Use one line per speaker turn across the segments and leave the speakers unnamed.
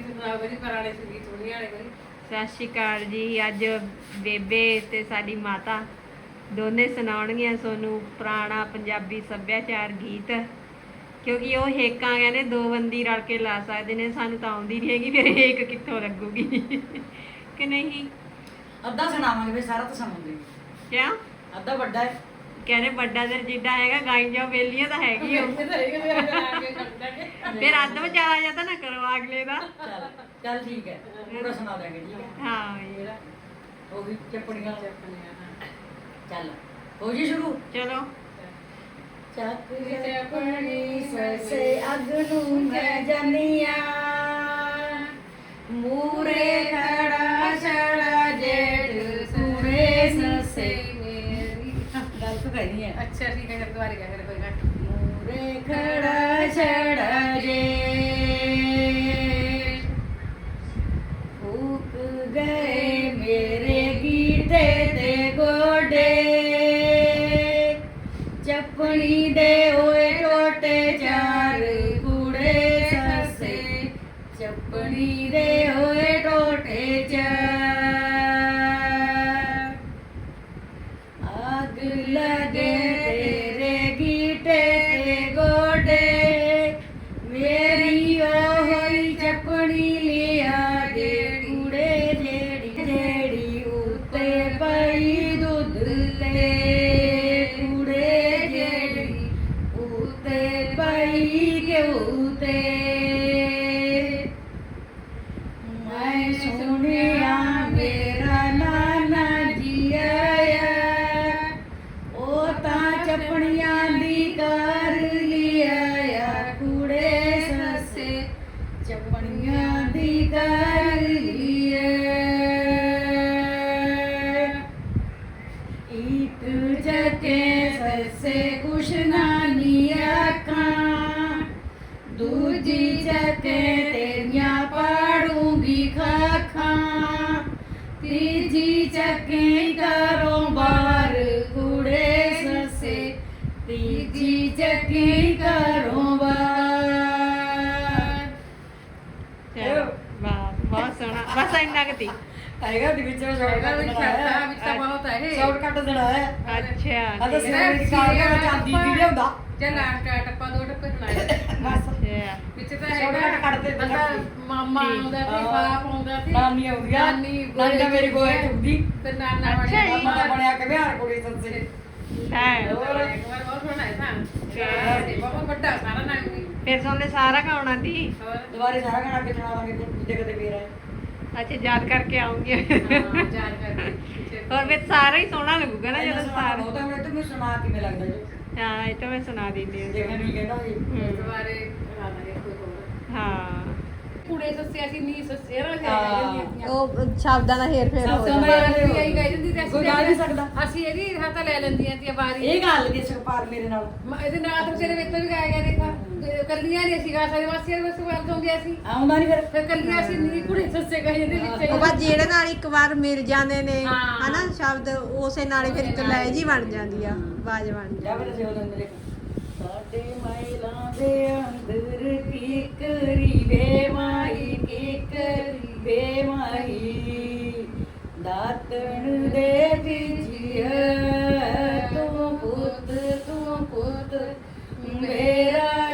ਗੀਤ ਸੁਣਾਓ ਕੋਈ ਪੁਰਾਣੇ ਸੰਗੀਤ ਸੁਣੀਆਂ ਵਾਲੇ ਕੋਈ
ਸਤਿ ਸ਼੍ਰੀ ਅਕਾਲ ਜੀ ਅੱਜ ਬੇਬੇ ਤੇ ਸਾਡੀ ਮਾਤਾ ਦੋਨੇ ਸੁਣਾਉਣਗੀਆਂ ਤੁਹਾਨੂੰ ਪੁਰਾਣਾ ਪੰਜਾਬੀ ਸੱਭਿਆਚਾਰ ਗੀਤ। ਕਿਉਂਕਿ ਉਹ ਹੇਕਾਂ ਕਹਿੰਦੇ ਦੋ ਬੰਦੀ ਰਲ ਕੇ ਲਾ ਸਕਦੇ ਨੇ ਸਾਨੂੰ ਤਾਂ ਆਉਂਦੀ ਨਹੀਂ ਹੈਗੀ ਫਿਰ ਹੇਕ ਕਿੱਥੋਂ ਲੱਗੂਗੀ? ਕਿ ਨਹੀਂ?
ਅੱਧਾ ਸੁਣਾਵਾਂਗੇ ਫਿਰ ਸਾਰਾ ਤਾਂ ਸੁਣਾਉਂਦੇ।
ਕਿਆ?
ਅੱਧਾ ਵੱਡਾ ਹੈ।
ਕਹਿੰਦੇ ਵੱਡਾ ਦਰ ਜਿੱਡਾ ਹੈਗਾ ਗਾਈ ਜਾਓ ਵੇਲੀਆਂ ਤਾਂ ਹੈਗੀ ਉਹ
ਇਹ ਤਾਂ ਹੈਗਾ ਮੇਰੇ ਨਾਲ ਆ ਕੇ ਕਰਦਾ ਕਿ
ਫਿਰ ਅੱਧ ਵਿਚਾਰਾ ਜਾਂ ਤਾਂ ਨਾ ਕਰੋ ਅਗਲੇ ਦਾ।
ਚੱਲ ਚੱਲ ਠੀਕ ਹੈ ਪੂਰਾ ਸੁਣਾ ਦਾਂਗੇ ਠੀਕ ਹੈ।
ਹਾਂ ਜੀ।
ਉਹ ਵੀ ਚੱਪੜੀਆਂ
ਚੱਪਣੀਆਂ ਹਾਂ
ਚੱਲ ਹੋ ਜੀ ਸ਼ੁਰੂ?
ਚਲੋ।
ਚੱਕ ਚੱਪਣੀ ਸਸੇ ਅੱਗ ਨੂੰ ਮੈਂ ਜਾਨੀਆਂ ਮੂਰੇ ਖੜਾ ਛੜਾ ਜੇੜ ਸੂਰੇ ਸਸੇ।
ਮੇਰੀ
ਗੱਲ ਤਾਂ ਕਹਿਣੀ ਹੈ।
ਅੱਛਾ ਠੀਕ ਹੈ ਫਿਰ ਦੁਬਾਰੇ ਕਹਿ ਫਿਰ ਕੋਈ ਘੱਟ।
ਮੂਰੇ ਖੜਾ ਛੜਾ ਕੁਛ ਨਾ ਨੀ ਦੂਜੀ ਜਕੇ ਤੇਰੀਆਂ ਪਾੜੂੰਗੀ ਖਾਖਾਂ, ਤੀਜੀ ਚੱਕੇ ਕਰੋ ਬਾਰ ਕੁੜੇ ਸੱਸੇ, ਤੀਜੀ ਚੱਕੇ ਕਰੋ ਬਾਰ
ਚਲੋ, ਵਾਹ, ਬਹੁਤ ਸੋਹਣਾ, ਬਸ ਇੰਨਾ ਕੁ
ਆਏਗਾ ਦੀ ਵਿੱਚ
ਹੈਗਾ ਵੀ ਛੱਡਦਾ ਵਿੱਚ ਤਾਂ ਬਹੁਤ ਹੈ ਇਹ।
ਸ਼ਾਰਟ ਕੱਟ ਦੇਣਾ ਹੈ।
ਅੱਛਾ
ਆ ਤਾਂ
ਠੀਕ
ਸਿਰ ਵਿੱਚ ਕਾਰ ਦਾ ਚਾਂਦੀ ਦੀ ਲਿਆਉਂਦਾ।
ਚੱਲ ਲਾਸਟ ਟੱਪਾ ਦੋ ਟੱਪੇ ਸੁਣਾਏ
ਬਸ।
ਅੱਛਾ।
ਵਿੱਚ ਤਾਂ ਹੈਗਾ।
ਕੱਟ ਕੱਟ ਦੇ
ਬੰਦਾ ਮਾਮਾ। ਆਉਂਦਾ ਸੀ
ਹਾਂ।
ਬਾਪ ਆਉਂਦਾ ਸੀ।
ਨਾਨੀ ਆਉਂਦੀ ਆ।
ਨਾਨੀ
ਨਾਨੀ ਦਾ ਮੇਰੀ ਗੋਏ ਚੁੱਕਦੀ
ਤੇ ਨਾਨਾ ਬਣਿਆ
ਜੀ।
ਮਾਮਾ। ਬਣਿਆ ਕਿ ਵਿਹਾਰ ਕੁੜੀ ਸੱਸੇ।
ਹੈ
ਹੋਰ? ਇੱਕ ਵਾਰ ਬਹੁਤ ਸੋਹਣਾ ਹੈ ਤਾਂ ਬਹੁਤ ਵੱਡਾ ਸਾਰਾ ਨਾਮ ਵੀ
ਫਿਰ ਸੋਨੇ ਸਾਰਾ ਗਾਉਣਾ ਤੀ
ਹੋਰ?
ਦੁਬਾਰੇ ਸਾਰਾ ਗਾਣਾ ਅੱਗੇ ਸੁਣਾਵਾਂਗੇ ਫਿਰ ਕਿਤੇ ਕਿਤੇ ਫੇਰ ਆਏ।
ਅੱਛਾ ਯਾਦ ਕਰਕੇ ਆਉਂਗੀ।
ਹਾਂ, ਯਾਦ ਕਰਕੇ।
ਹੋਰ ਫਿਰ ਸਾਰਾ ਹੀ ਸੋਹਣਾ ਲੱਗੂਗਾ ਨਾ ਜਦੋਂ ਸਾਰਾ।
ਬਹੁਤਾ ਮੈਂ ਤਾਂ ਮੈਂ ਸੁਣਾ ਕਿਵੇਂ ਲੱਗਦਾ ਜੀ।
ਹਾਂ ਇਹ ਤਾਂ ਮੈਂ ਸੁਣਾ ਦਿੰਦੀ ਹਾਂ।
ਜੇ ਮੈਂ ਨਹੀਂ ਕਹਿੰਦਾ ਜੀ
ਹਮ,
ਦੁਬਾਰੇ ਦਾਂਗੇ ਕੋਈ ਹੋਰ।
ਹਾਂ।
ਕੁੜੇ ਸੱਸੇ ਅਸੀਂ ਨਹੀਂ ਸੱਸੇ ਰਾ
ਹਾਂ।
ਉਹ ਸ਼ਬਦਾਂ ਦਾ ਹੇਰ ਫੇਰ ਹੋ ਜਾਂਦਾ।
ਅਸੀਂ ਇਹੀ ਕਹਿ ਜਾਂਦੀ ਤੇ ਅਸੀਂ
ਕੋਈ ਗਾ ਨਹੀਂ ਸਕਦਾ।
ਅਸੀਂ ਇਹਦੀ ਹੱਥ ਲੈ ਲੈਂਦੀਆਂ ਤੇ ਵਾਰੀ।
ਇਹ ਗੱਲ ਦੀ ਸੁਖਪਾਲ ਮੇਰੇ ਨਾਲ।
ਮ- ਇਹਦੇ ਨਾਲ ਤਾਂ ਤੇਰੇ ਵਿੱਚ ਵੀ ਗਾਇਆ ਗਿਆ ਦੇਖਾ। ਤੇ ਕੱਲੀਆਂ ਨਹੀਂ ਅਸੀਂ ਗਾ ਸਕਦੇ ਵਾਸੀਆਂ ਦੇ ਵਾਸਤੇ ਗੱਲ ਹੁੰਦੀ ਅਸੀਂ।
ਆਉਂਦਾ ਨਹੀਂ ਫਿਰ।
ਫਿਰ ਕੱਲੀਆਂ ਅਸੀਂ ਨਹੀਂ ਕੁੜੇ ਸੱਸੇ ਗਾਏ ਇਹਦੇ ਵਿੱਚ।
ਉਹ ਬਸ ਜਿਹੜੇ ਨਾਲ ਇੱਕ ਵਾਰ ਮਿਲ ਜਾਂਦੇ ਨੇ
ਹਾਂ।
ਹਨਾ ਸ਼ਬਦ ਉਸੇ ਨਾਲ ਹੀ ਫਿਰ ਇੱਕ ਲੈ ਜੀ ਬਣ ਜਾਂਦੀ ਆ ਆਵਾਜ਼ ਬਣ
ਜਾ ਫਿਰ ਅਸੀਂ ਉਹਦੇ ਅੰਦਰ ਸਾਡੇ ਮਹਿਲਾਂ ਦੇ ਅੰਦਰ ਕੀ ਕਰੀ ਵੇ ਮਾਈ ਕੀ ਕਰੀ ਵੇ ਮਾਈ ਦਾਤਣ ਦੇ ਵਿਚਿਆ ਤੂੰ ਪੁੱਤ ਤੂੰ ਪੁੱਤ ਮੇਰਾ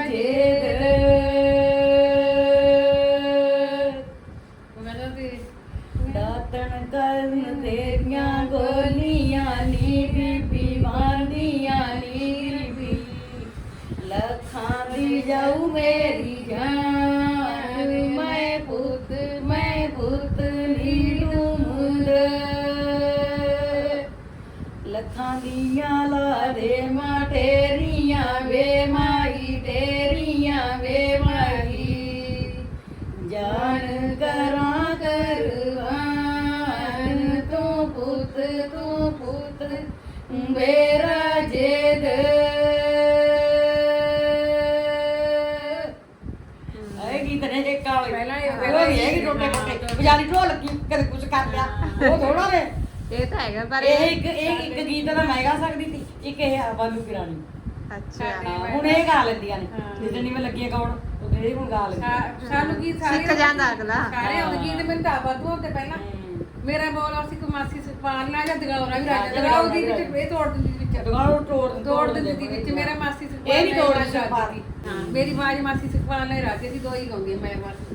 ਲੱਖਾਂ ਦੀਆਂ ਲਾ ਦੇ ਮਾਂ ਤੇਰੀਆਂ ਵੇ ਮਾਈ ਤੇਰੀਆਂ ਵੇ ਮਾਈ ਜਾਨ ਕਰਾਂ ਕਰਵਾਨ ਤੂੰ ਪੁੱਤ ਤੂੰ ਪੁੱਤ ਮੇਰਾ ਜੇਦ ਆਏ ਗੀਤ ਨੇ ਜੇ ਕਾਲੇ
ਪਹਿਲਾਂ ਇਹ
ਵੀ ਹੈਗੀ ਟੋਟੇ ਟੋਟੇ ਬਜਾਰੀ ਢੋਲਕੀ ਕਦੇ ਕੁਝ ਕਰ ਲਿਆ। ਉਹ ਥੋੜਾ ਨੇ
ਇਹ ਤਾਂ ਹੈਗਾ ਪਰ
ਇਹ ਇੱਕ ਇਹ ਇੱਕ ਗੀਤ ਤਾਂ ਮੈਂ ਗਾ ਸਕਦੀ ਸੀ ਇੱਕ ਇਹ ਆ ਬਾਲੂ ਕਿਰਾਣੀ
ਅੱਛਾ।
ਹਾਂ, ਹੁਣ ਇਹ ਗਾ ਲੈਂਦੀਆਂ ਨੇ। ਜਿੱਦਣ ਨਹੀਂ ਮੈਂ ਲੱਗੀ ਆ ਗਾਉਣ ਉਦੋਂ ਮੇਰੇ ਹੁਣ ਗਾ ਲੱਗੀ
ਸਾ- ਸਾਨੂੰ ਕੀ ਸਾਰੇ
ਸਿੱਖ ਜਾਂਦਾ ਅਗਲਾ।
ਸਾਰੇ ਆਉਂਦੇ ਕੀ ਤੇ ਮੈਨੂੰ ਤਾਂ ਵਾਧੂ ਹੁੰਦੇ ਪਹਿਲਾਂ।
ਹਮ।
ਮੇਰਾ ਬੋਲ ਸੀ ਮਾਸੀ ਸੁਪਾਲ ਨਾਲ ਜਾਂ ਦਗਾਉਣਾ ਵੀ
ਹਾਂ,
ਰਾਜਾ ਦਗਾਉ ਦੀ
ਦਗਾਉਣਾ
ਵਿੱਚ ਇਹ ਤੋੜ ਦਿੰਦੀ ਸੀ ਵਿੱਚ।
ਨੂੰ ਤੋੜ
ਤੋੜ ਦਿੰਦੀ ਵਿੱਚ। ਮੇਰਾ ਮਾਸੀ
ਇਹ ਨਹੀਂ
ਮੇਰੀ ਆਵਾਜ਼ ਮਾਸੀ ਸੁਪਾਲ ਨਾਲ ਰਾਜੇ ਦੀ ਦੋ ਹੀ ਗਾਉਂਦੀ ਮੈਂ ਮਾਸੀ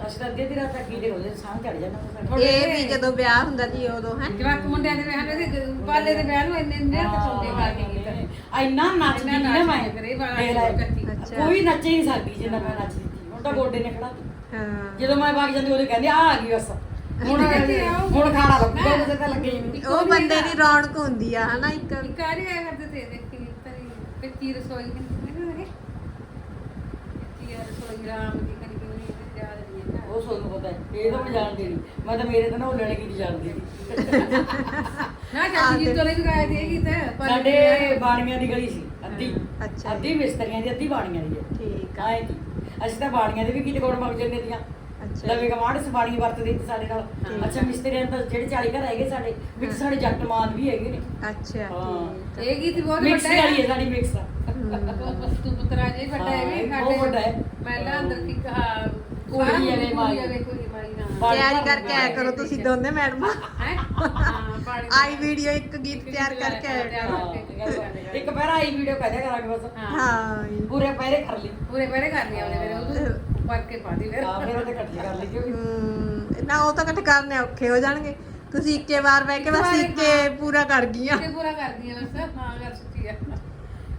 ਅਸੀਂ ਤਾਂ ਅੱਧੇ ਦੀ ਰਾਤ ਤੱਕ ਕੀੜੇ ਹੋਦੇ ਸਾਹ ਚੜ ਜਾਂਦਾ ਸਾਡੇ
ਥੋੜੇ
ਇਹ ਵੀ ਜਦੋਂ ਵਿਆਹ ਹੁੰਦਾ ਸੀ ਉਦੋਂ ਹੈ?
ਜਵਾਕ ਮੁੰਡਿਆਂ ਦੇ ਵਿਆਹ ਨੂੰ ਇਹਦੇ ਪਾਲੇ ਦੇ ਵਿਆਹ ਨੂੰ ਇੰਨੇ ਇੰਨੇ ਤੇ ਸੌਂਦੇ ਗਾ ਕੇ ਗੀਤ
ਇੰਨਾ ਨੱਚਦੀ
ਇੰਨਾ
ਨਾ ਮੈਂ।
ਕਰੇ, ਵਾਲਾਂ
ਫੇਰ
ਦੀ ਕੱਚੀ।
ਅੱਛਾ।
ਕੋਈ ਨੱਚ ਹੀ ਨਹੀਂ ਸਕਦੀ ਜਿੰਨਾ ਮੈਂ ਨੱਚਦੀ ਸੀ ਹੁਣ ਤਾਂ ਗੋਡੇ ਨੇ ਖੜਾ ਤੀ।
ਹਾਂ।
ਜਦੋਂ ਮੈਂ ਬਾਗ ਜਾਂਦੀ ਉਹਦੇ ਕਹਿੰਦੇ ਆ ਆ ਗਈ ਬਸ। ਹੁਣ ਹੁਣ ਖਾਣਾ ਲੱਗੂਗਾ ਉਹਦੇ ਤਾਂ ਲੱਗੇ ਹੀ ਨਹੀਂ।
ਉਹ ਬੰਦੇ ਦੀ ਰੌਣਕ ਹੁੰਦੀ ਆ ਹਨਾ ਇੱਕ।
ਇੱਕ ਆ ਰਿਹਾ ਕਰਦੇ ਤੇ ਦੇਖੀ ਤਰੀ ਕੱਚੀ ਰਸੋਈ ਕਿੰਨੀ ਨੇ ਕੱਚੀ ਰਸੋਈ ਰਾਮ ਦੀ ਕਨੀ ਕਿੰਨੀ ਤੇ ਜਾ ਰਹੀ ਹੈ ਨਾ
ਉਹ ਸੋਨੂੰ ਪਤਾ ਹੈ ਇਹ ਤਾਂ ਮੈਂ ਜਾਣਦੀ ਨਹੀਂ। ਮੈਂ ਤਾਂ ਮੇਰੇ ਤਾਂ ਨਾ ਉਹ ਲੈਣੇ ਕੀ ਨਹੀਂ ਜਾਣਦੀ ਸੀ
ਨਾ ਚਾਚੀ ਜੀ ਤੋਲੇ ਵੀ ਗਾਏ ਦੇ ਗੀਤ। ਪਰ
ਸਾਡੇ ਬਾਣੀਆਂ ਦੀ ਗਲੀ ਸੀ ਅੱਧੀ।
ਅੱਛਾ।
ਅੱਧੀ ਮਿਸਤਰੀਆਂ ਦੀ ਅੱਧੀ ਬਾਣੀਆਂ ਦੀ ਹੈ।
ਠੀਕ ਆ।
ਕੀ ਅਸੀਂ ਤਾਂ ਬਾਣੀਆਂ ਦੇ ਵੀ ਗੀਤ ਗਾਉਣ ਮਗ ਜੰਨੇ ਦੀਆਂ
ਅੱਛਾ।
ਲਵੇ ਕਮਾੜ ਸਬਾਣੀ ਵਰਤਦੇ ਸੀ ਸਾਡੇ ਨਾਲ।
ਹਾਂ।
ਅੱਛਾ ਮਿਸਤਰੀਆਂ ਤਾਂ ਜਿਹੜੇ 40 ਘਰ ਹੈਗੇ ਸਾਡੇ ਵਿੱਚ ਸਾਡੇ ਜੱਟ ਮਾਨ ਵੀ ਹੈਗੇ ਨੇ।
ਅੱਛਾ
ਹਾਂ।
ਆ।
ਇਹ ਗੀਤ ਬਹੁਤ
ਮਿਕਸ
ਵੱਡਾ
ਵਾਲੀ
ਹੈ
ਹੈ ਸਾਡੀ ਮਿਕਸ।
ਤੂੰ ਪੁੱਤਰਾ ਜੀ ਵੱਡਾ ਹੈ
ਹਾਂ,
ਵੀ
ਇਹ ਬਹੁਤ ਵੱਡਾ ਹੈ।
ਪਹਿਲਾਂ ਅੰਦਰ ਕੀ ਕਹਾ
ਕੁੜੀ ਮਾਈ।
ਤਿਆਰੀ ਕਰਕੇ ਆਇਆ ਕਰੋ ਤੁਸੀਂ ਦੋਨੇ ਮੈਡਮਾਂ।
ਹੈ? ਹਾਂ ਪਾਣੀ
ਆਈ ਵੀਡੀਓ ਇੱਕ ਗੀਤ ਤਿਆਰ ਕਰਕੇ ਆਇਆ ਕਰੋ।
ਇੱਕ ਪਹਿਰਾ ਆਈ ਵੀਡੀਓ ਕਹਦੇ ਕਰਾਂਗੇ ਬਸ।
ਹਾਂ।
ਪੂਰੇ ਪਹਿਰੇ ਕਰ ਲਈ।
ਪੂਰੇ ਪਹਿਰੇ ਕਰਨੀ ਆਉਂਦੇ ਮੇਰੇ ਉਹ ਪਰ ਕੇ ਪਾ ਦੀ ਫਿਰ।
ਹਾਂ ਫਿਰ ਉਹਦੇ ਇਕੱਠੀ ਕਰ ਲਈ ਕਿਉਂਕਿ
ਹਮ, ਨਾ ਉਹ ਤਾਂ ਇਕੱਠੇ ਕਰਨੇ ਔਖੇ ਹੋ ਜਾਣਗੇ। ਤੁਸੀਂ ਇੱਕੇ ਵਾਰ ਬਹਿ ਕੇ ਬਸ ਇੱਕੇ ਪੂਰਾ ਕਰ ਗਈਆਂ।
ਤੇ ਪੂਰਾ ਕਰਦੀ ਆ ਬਸ। ਹਾਂ ਗੱਲ ਸੱਚੀ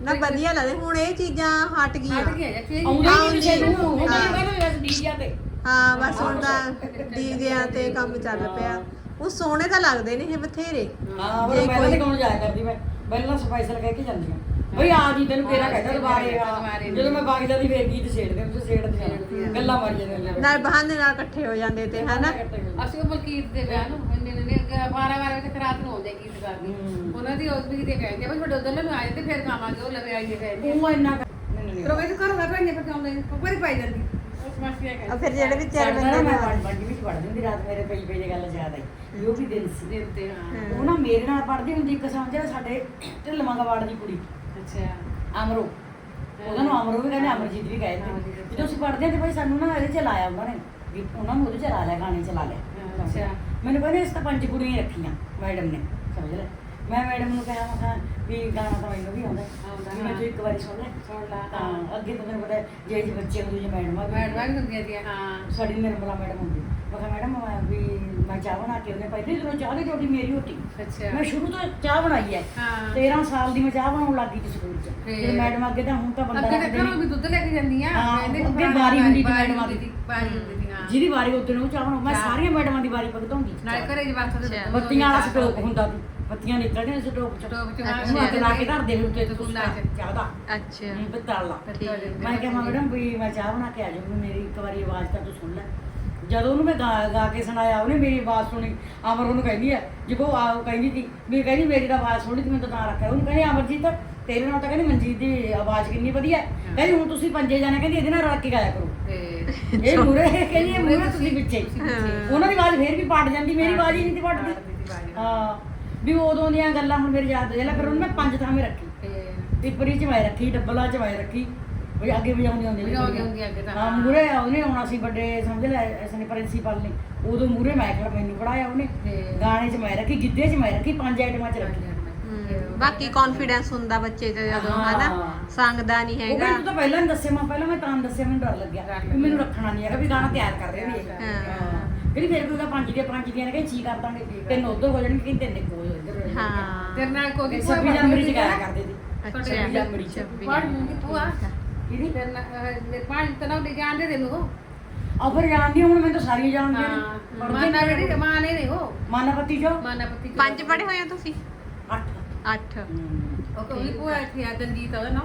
ਨਾ ਵਧੀਆ ਲੱਗਦੇ ਹੁਣ ਇਹ ਚੀਜ਼ਾਂ ਹਟ ਗਈਆਂ।
ਹਟ ਗਿਆ ਜੀ
ਆਉਂਦੇ ਨਹੀਂ ਕਿਸੇ ਨੂੰ
ਹਾਂ।
ਹੁੰਦਾ ਹੀ। ਕਹਿੰਦੇ ਬਸ ਡੀਜਿਆਂ ਤੇ।
ਹਾਂ ਬਸ ਹੁਣ ਤਾਂ ਡੀਜਿਆਂ ਤੇ ਕੰਮ ਚੱਲ ਪਿਆ। ਉਹ ਸੋਹਣੇ ਤਾਂ ਲੱਗਦੇ ਨੇ ਇਹ ਬਥੇਰੇ।
ਹਾਂ ਉਹ ਮੈਂ ਤਾਂ ਕੌਣ ਜਾਇਆ ਕਰਦੀ ਮੈਂ ਪਹਿਲਾਂ ਸਪਾਈਸਰ ਕਹਿ ਕੇ ਜਾਂਦੀ ਹਾਂ। ਬਈ ਆ ਜੀ ਤੈਨੂੰ ਕਿਹੜਾ ਕਹਿੰਦਾ ਦੁਬਾਰੇ ਆ। ਜਦੋਂ ਮੈਂ ਬਾਗ ਜਾਂਦੀ ਫੇਰ ਗੀਤ ਛੇੜਦੇ ਉਹ ਛੇੜਦੇ। ਗੱਲਾਂ ਮਾਰੀ ਜਾਂਦੇ
ਨਾਲ ਬਹਾਨੇ ਨਾਲ ਇਕੱਠੇ ਹੋ ਜਾਂਦੇ ਤੇ ਹਨਾ?
ਅਸੀਂ ਉਹ ਮਲਕੀਤ ਦੇ ਵਿਆਹ ਨੂੰ ਨੇ 12 12 ਵਜੇ ਤੱਕ ਰਾਤ ਨੂੰ ਆਉਂਦੇ ਗੀਤ ਕਰਨੀ
ਹੂੰ।
ਉਹਨਾਂ ਦੀ ਉਸ ਵੀ ਦੇ ਕਹਿੰਦੇ ਬਈ ਤੁਹਾਡੇ ਉਧਰ ਨੂੰ ਆਏ ਤੇ ਫਿਰ ਖਾਵਾਂਗੇ ਉਹ ਲਵੇ ਆਈਏ ਕਹਿੰਦੇ
ਉਹ ਇੰਨਾ ਕਰ- ਨਹੀਂ, ਨਹੀਂ,
ਪਰ ਉਹ ਘਰੋਂ ਘਰ ਭੰਨੇ ਪਰ ਆਉਂਦੇ ਉੱਪਰ ਹੀ ਪਾਈ ਜਾਂਦੀ। ਉਸ ਮਾਸੀਆ
ਆ
ਕਹਿੰਦੇ
ਫਿਰ ਜਿਹੜੇ ਵੀ ਚਾਰ
ਸਾਡਾ ਨਾ
ਬੰਦੇ
ਮੈਂ
ਨਾਲ
ਪੜ੍ਹ ਪੜ੍ਹਦੀ ਵਿੱਚ ਪੜ੍ਹਦੀ ਹੁੰਦੀ ਰਾਤ ਮੇਰੇ ਪਈ ਪਈ ਦੀ ਗੱਲ ਯਾਦ ਆਈ ਵੀ ਉਹ ਵੀ ਦਿਨ ਸੀ।
ਦਿੰਦੇ ਹਾਂ।
ਉਹ ਨਾ ਮੇਰੇ ਨਾਲ ਪੜ੍ਹਦੀ ਹੁੰਦੀ ਇੱਕ ਸਮਝਿਆ ਸਾਡੇ ਢਿੱਲਵਾਂ ਗਵਾੜ ਦੀ ਕੁੜੀ।
ਅੱਛਾ।
ਅਮਰੋ। ਉਹਦਾ ਨੂੰ ਅਮਰੋ ਵੀ ਕਹਿੰਦੇ ਅਮਰਜੀਤ ਵੀ ਕਹਿੰਦੇ। ਜਦੋਂ ਅਸੀਂ ਪੜ੍ਹਦੇ ਹਾਂ ਤੇ ਭਾਈ ਸਾਨੂੰ ਨਾ ਇਹਦੇ ਚ ਲਾਇਆ ਉਹਨਾਂ ਨੇ। ਵੀ ਉਹਨਾਂ ਨੂੰ ਉਹਦੇ ਚ ਲਾ ਲਿਆ ਗਾਣੇ ਚ ਲਾ ਲਿਆ।
ਅੱਛਾ।
ਮੈਨੂੰ ਕਹਿੰਦੇ ਇਸ ਤਾਂ ਪੰਜ ਕੁੜੀਆਂ ਹੀ ਰੱਖੀਆਂ ਮੈਡਮ ਨੇ ਸਮਝ ਲੈ। ਮੈਂ ਮੈਡਮ ਨੂੰ ਕਿਹਾ ਮੈਂ ਕਿਹਾ ਵੀ ਗਾਣਾ ਤਾਂ ਮੈਨੂੰ ਵੀ ਆਉਂਦਾ।
ਆਉਂਦਾ,
ਮੈਂ ਤੂੰ। ਇੱਕ ਵਾਰੀ ਸੁਣ ਲੈ।
ਸੁਣ ਲਾ,
ਤਾਂ। ਅੱਗੇ ਤਾਂ ਮੈਨੂੰ ਪਤਾ ਜੇ ਜੇ ਬੱਚੇ ਹੁੰਦੇ ਜੇ ਮੈਡਮ
ਮੈਡਮਾਂ ਵੀ ਹੁੰਦੀਆਂ ਸੀ ਹਾਂ
ਸਾਡੀ ਨਿਰਮਲਾ ਮੈਡਮ ਹੁੰਦੀ। ਮੈਂ ਕਿਹਾ ਮੈਡਮ ਵੀ ਮੈਂ ਚਾਹ ਬਣਾ ਕੇ ਉਹਨੇ ਪਹਿਲੇ ਦਿਨੋਂ ਚਾਹ ਦੀ ਰੋਟੀ ਮੇਰੀ ਹੋਤੀ
ਅੱਛਾ।
ਮੈਂ ਸ਼ੁਰੂ ਤੋਂ ਚਾਹ ਬਣਾਈ ਹੈ।
ਹਾਂ।
13 ਸਾਲ ਦੀ ਮੈਂ ਚਾਹ ਬਣਾਉਣ ਲੱਗੀ ਸੀ ਸਕੂਲ ਚ।
ਫੇਰ?
ਤੇ ਮੈਡਮ ਅੱਗੇ ਤਾਂ ਹੁਣ ਤਾਂ ਬੰਦਾ
ਅੱਗੇ ਤਾਂ ਘਰੋਂ। ਵੀ ਦੁੱਧ ਲੈ ਕੇ ਜਾਂਦੀਆਂ
ਅੱਗੇ ਵਾਰੀ ਹੁੰਦੀ ਮੈਡਮਾਂ
ਹੁੰਦੀ
ਦੀ।
ਸੀ, ਵਾਰੀ ਹੁੰਦੀ
ਜਿਹਦੀ ਵਾਰੀ ਉਦੋਂ ਨੂੰ ਚਾਹ ਬਣਾਉ ਮੈਂ। ਸਾਰੀਆਂ ਮੈਡਮਾਂ ਦੀ ਵਾਰੀ ਭਗਤਾਉਂਦੀ
ਨਾਲੇ ਘਰੇ ਜਵਾਕ ਦੇ।
ਬੱਤੀਆਂ ਵਾਲਾ ਸਟੋਪ ਹੁੰਦਾ ਸੀ। ਬੱਤੀਆਂ ਨਿਕਲਦੀਆਂ ਸੀ ਸਟੋਪ ਚ।
ਸਟੋਪ ਚ
ਉਹਨੂੰ ਅੱਗ ਲਾ ਕੇ ਧਰਦੇ ਫਿਰ ਉੱਤੇ
ਸਕੂਲਾਂ ਚ।
ਚਾਹ ਦਾ
ਅੱਛਾ
ਪਿੱਤਲ ਲਾ
ਠੀਕ।
ਮੈਂ ਕਿਹਾ ਮੈਡਮ ਵੀ ਮੈਂ ਚਾਹ ਬਣਾ ਕੇ ਆ ਜਾਊਂਗੀ ਮੇਰੀ ਇੱਕ ਵਾਰੀ ਆਵਾਜ਼ ਤਾਂ ਤੂੰ ਸੁਣ ਲੈ। ਜਦੋਂ ਉਹਨੂੰ ਮੈਂ ਗਾ ਗਾ ਕੇ ਸੁਣਾਇਆ ਉਹਨੇ ਮੇਰੀ ਆਵਾਜ਼ ਸੁਣੀ। ਅਮਰ ਉਹਨੂੰ ਕਹਿੰਦੀ ਹੈ ਆ ਉਹ ਕਹਿੰਦੀ ਸੀ ਵੀ ਕਹਿੰਦੀ ਮੇਰੀ ਤਾਂ ਆਵਾਜ਼ ਸੁਣੀ ਤੇ ਮੈਂ ਤਾਂ ਨਾਂ ਰੱਖਿਆ। ਉਹਨੂੰ ਕਹਿੰਦੀ ਅਮਰਜੀਤ ਤੇਰੇ ਨਾਲ ਤਾਂ ਕਹਿੰਦੀ ਮਨਜੀਤ ਦੀ ਆਵਾਜ਼ ਕਿੰਨੀ ਵਧੀਆ ਹੈ। ਕਹਿੰਦੀ ਹੁਣ ਤੁਸੀਂ ਪੰਜੇ ਜਾਣੇ ਕਹਿੰਦੀ ਇਹਦੇ ਨਾਲ ਰਲ ਕੇ ਗਾਇਆ ਕਰੋ।
ਤੇ
ਇਹ ਮੂਰੇ ਕਹਿੰਦੀ ਇਹ ਮੂਰੇ ਤੁਸੀਂ ਵਿੱਚੇ
ਹਾਂ।
ਉਹਨਾਂ ਦੀ ਆਵਾਜ਼ ਫੇਰ ਵੀ ਪਾਟ ਜਾਂਦੀ ਮੇਰੀ ਆਵਾਜ਼ ਹੀ ਨਹੀਂ ਸੀ ਪਟਦੀ। ਹਾਂ ਵੀ ਉਦੋਂ ਦੀਆਂ ਗੱਲਾਂ ਹੁਣ ਮੇਰੇ ਯਾਦ ਜਿਹੜਾ ਫਿਰ ਉਹਨੂੰ ਮੈਂ ਪੰਜ ਥਾਵੇਂ ਰੱਖੀ। ਟਿੱਪਰੀ ਚ ਮੈਂ ਰੱਖੀ ਡੱਬਲਾ ਚ ਮੈਂ ਰੱਖੀ। ਵੀ ਅੱਗੇ ਵਜਾਉਂਦੀ ਹੁੰਦੀ ਸੀ
ਵਜਾਉਂਦੀ
ਕੁੜੀਆਂ।
ਹੁੰਦੀ ਅੱਗੇ ਤਾਂ,
ਹਾਂ
ਹਾਂ।
ਮੂਰੇ ਉਹਨੇ ਆਉਣਾ ਸੀ ਵੱਡੇ ਸਮਝ ਲੈ ਇਸਨੇ ਪ੍ਰਿੰਸੀਪਲ ਨੇ। ਉਦੋਂ ਮੂਰੇ ਮੈਂ ਖੜਾ ਮੈਨੂੰ ਪੜਾਇਆ ਉਹਨੇ। ਗਾਣੇ ਚ ਮੈਂ ਰੱਖੀ ਗਿੱਧੇ ਚ ਮੈਂ ਰੱਖੀ ਪੰਜ ਆਈਟਮਾਂ ਚ ਰੱਖੀ।
ਹਮ, ਬਾਕੀ ਕੌਨਫੀਡੈਂਸ ਹੁੰਦਾ ਬੱਚੇ 'ਚ ਜਦੋਂ
ਹਾਂ।
ਹਨਾ? ਸੰਗਦਾ ਨਹੀਂ
ਉਹ
ਹੈਗਾ।
ਮੈਨੂੰ ਤਾਂ ਪਹਿਲਾਂ ਹੀ ਦੱਸਿਆ ਮੈਂ ਪਹਿਲਾਂ ਮੈਂ ਤਾਂ ਦੱਸਿਆ ਮੈਨੂੰ ਡਰ ਲੱਗਿਆ। ਵੀ ਮੈਨੂੰ ਰੱਖਣਾ ਨਹੀਂ ਹੈਗਾ ਵੀ ਗਾਣਾ ਤਿਆਰ ਕਰ ਰਹੇ ਨੇ। ਹਾਂ। ਕਿਹੜੀ ਫਿਰ ਕੋਈ ਉਹਦਾ ਪੰਜ ਦੇ ਪੰਜ ਦੀਆਂ ਨੇ ਕਿ ਚੀ ਕਰ ਦਾਂਗੇ। ਤਿੰਨ ਉਧਰ ਹੋ ਜਾਣਗੇ ਕਿ ਤਿੰਨ ਇੱਧਰ ਹੋ ਜਾਣਗੇ।
ਹਾਂ।
ਤੇਰੇ ਨਾਲ ਕੋਈ
ਇਹ ਸਭੀ ਜਨਵਰੀ ਚ ਗਾਇਆ ਕਰਦੇ ਸੀ।
ਅੱਛਾ।
ਛੱਬੀ ਜਨਵਰੀ ਚ।
ਪੜ੍ਹ ਲੂੰਗੀ ਤੂੰ ਆ।
ਕਿਹਦੀ
ਤੇਰੇ ਨਾਲ ਮੇਰੇ ਪੰਜ ਤਨਾ ਦੇ ਜਾਣਦੇ ਤੈਨੂੰ ਉਹ?
ਆ ਫਿਰ ਜਾਣਦੀ ਹੁਣ ਮੈਨੂੰ ਤਾਂ ਸਾਰੀਆਂ ਜਾਣਦੀਆਂ
ਹਾਂ।
ਨੇ
ਮਾਨਾ ਜਿਹੜੀ ਮਾਂ ਨੇ ਨੇ ਉਹ?
ਮਾਨਾਪਤੀ ਜੋ
ਮਾਨਾ ਪਤੀ
ਪੰਜ ਪੜ੍ਹੇ ਹੋਏ ਹੋ ਤੁਸੀਂ?
8
ਅੱਠ
ਉਹ ਕੋਈ ਭੂਆ ਇੱਥੇ ਆ ਦਲਜੀਤ ਉਹਦਾ ਨਾ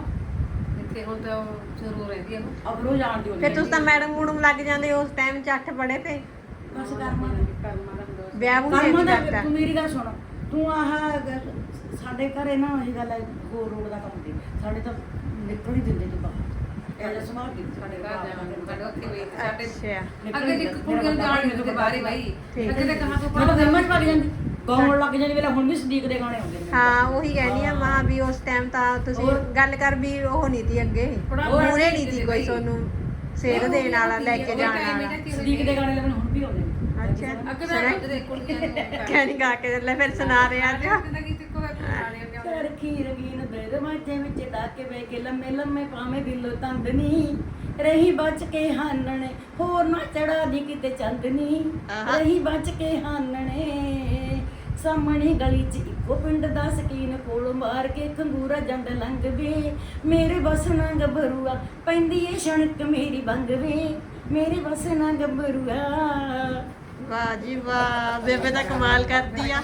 ਇੱਥੇ ਹੁਣ ਤਾਂ ਉਹ ਸ਼ੁਰੂ ਰਹਿੰਦੀ ਆ ਉਹ।
ਅਬ ਰੋ ਜਾਣਦੀ ਹੁੰਦੀ
ਫਿਰ ਤੁਸੀਂ ਤਾਂ ਮੈਡਮ ਮੂਡਮ ਲੱਗ ਜਾਂਦੇ ਉਸ ਟਾਈਮ 'ਚ ਅੱਠ ਪੜ੍ਹੇ ਤੇ।
ਬਸ ਕਰਮਾ
ਕਰਮਾ ਦਾ ਦੋਸਤ
ਵਿਆਹ ਵੀ
ਕਰਮਾ ਦਾ
ਕਰਤਾ।
ਤੂੰ ਮੇਰੀ ਗੱਲ ਸੁਣ। ਤੂੰ ਆਹ ਗ- ਸਾਡੇ ਘਰੇ ਨਾ ਇਹ ਗੱਲ ਹੈ ਹੋਰ ਰੋਡ ਦਾ ਕੰਮ ਦੀ। ਸਾਡੇ ਤਾਂ ਨਿਕਲ ਹੀ ਦਿੰਦੇ ਤੇ ਬਾਹਰ। ਇਹ ਸਮਾਰ ਕੇ
ਸਾਡੇ ਘਰ ਜਾਵਾਂਗੇ ਸਾਡੇ ਉੱਥੇ ਵੀ ਸਾਡੇ
ਅੱਛਾ।
ਅੱਗੇ ਇੱਕ ਕੁੜੀਆਂ ਨੂੰ ਜਾਣ ਨਹੀਂ ਬਾਰੇ ਬਾਈ।
ਠੀਕ।
ਅੱਗੇ ਤਾਂ ਕਹਾਂ ਤੋਂ
ਮੈਂ ਤਾਂ ਫਿਲਮਾਂ 'ਚ ਭੱਜ ਜਾਂਦੀ। ਗਾਉਣ ਲੱਗ ਜਾਂਦੀ ਵੇਲੇ ਹੁਣ ਵੀ ਸਦੀਕ ਦੇ ਗਾਣੇ ਆਉਂਦੇ ਨੇ।
ਹਾਂ ਉਹੀ ਕਹਿਣੀ ਆ ਮਾਂ ਵੀ ਉਸ ਟਾਈਮ ਤਾਂ ਤੁਸੀਂ
ਹੋਰ?
ਗੱਲ ਕਰ ਵੀ ਉਹ ਨਹੀਂ ਤੀ ਅੱਗੇ। ਮੂਰੇ
ਨਹੀਂ
ਤੀ
ਸੀ
ਕੋਈ। ਤੁਹਾਨੂੰ
ਸਿਰ ਦੇਣ ਵਾਲਾ ਲੈ ਕੇ ਜਾਣ ਵਾਲਾ।
ਸਦੀਕ ਦੇ ਗਾਣੇ ਲੱਗਣ ਹੁਣ ਵੀ ਆਉਂਦੇ ਨੇ।
ਅੱਛਾ।
ਅੱਗੇ ਤਾਂ ਰੱਖ ਦੇ ਕੁੜੀਆਂ ਨੂੰ
ਕਹਿਣੀ ਗਾ ਕੇ ਲੈ ਫਿਰ ਸੁਣਾ ਰਿਹਾ ਅੱਜ।
ਰੰਗੀਨ ਵਿੱਚ ਡਾਕੇ ਵੇ ਕੇ ਲੰਮੇ ਲੰਮੇ ਪਾਵੇਂ ਬਿੱਲੋ ਤੰਦਨੀ ਰਹੀ ਬਚ ਕੇ ਹਾਨਣੇ ਹੋਰ ਨਾ ਚੜਾ ਦੀ ਕਿਤੇ ਚੰਦਨੀ
ਆਹਾ।
ਰਹੀ ਬਚ ਕੇ ਹਾਨਣੇ ਸਾਹਮਣੇ ਗਲੀ 'ਚ ਇੱਕੋ ਪਿੰਡ ਦਾ ਸਕੀਨ ਕੋਲ ਮਾਰ ਕੇ ਖੰਗੂਰਾ ਜੰਡ ਲੰਘ ਵੇ। ਮੇਰੇ ਬਸ ਨਾ ਗੱਭਰੂਆ ਪੈਂਦੀ ਏ ਛਣਕ ਮੇਰੀ ਬੰਗ ਵੇ। ਮੇਰੇ ਬਸ ਨਾ ਗੱਭਰੂਆ।
ਵਾਹ ਜੀ ਵਾਹ ਬੇਬੇ ਤਾਂ ਕਮਾਲ ਕਰਦੀ ਆ।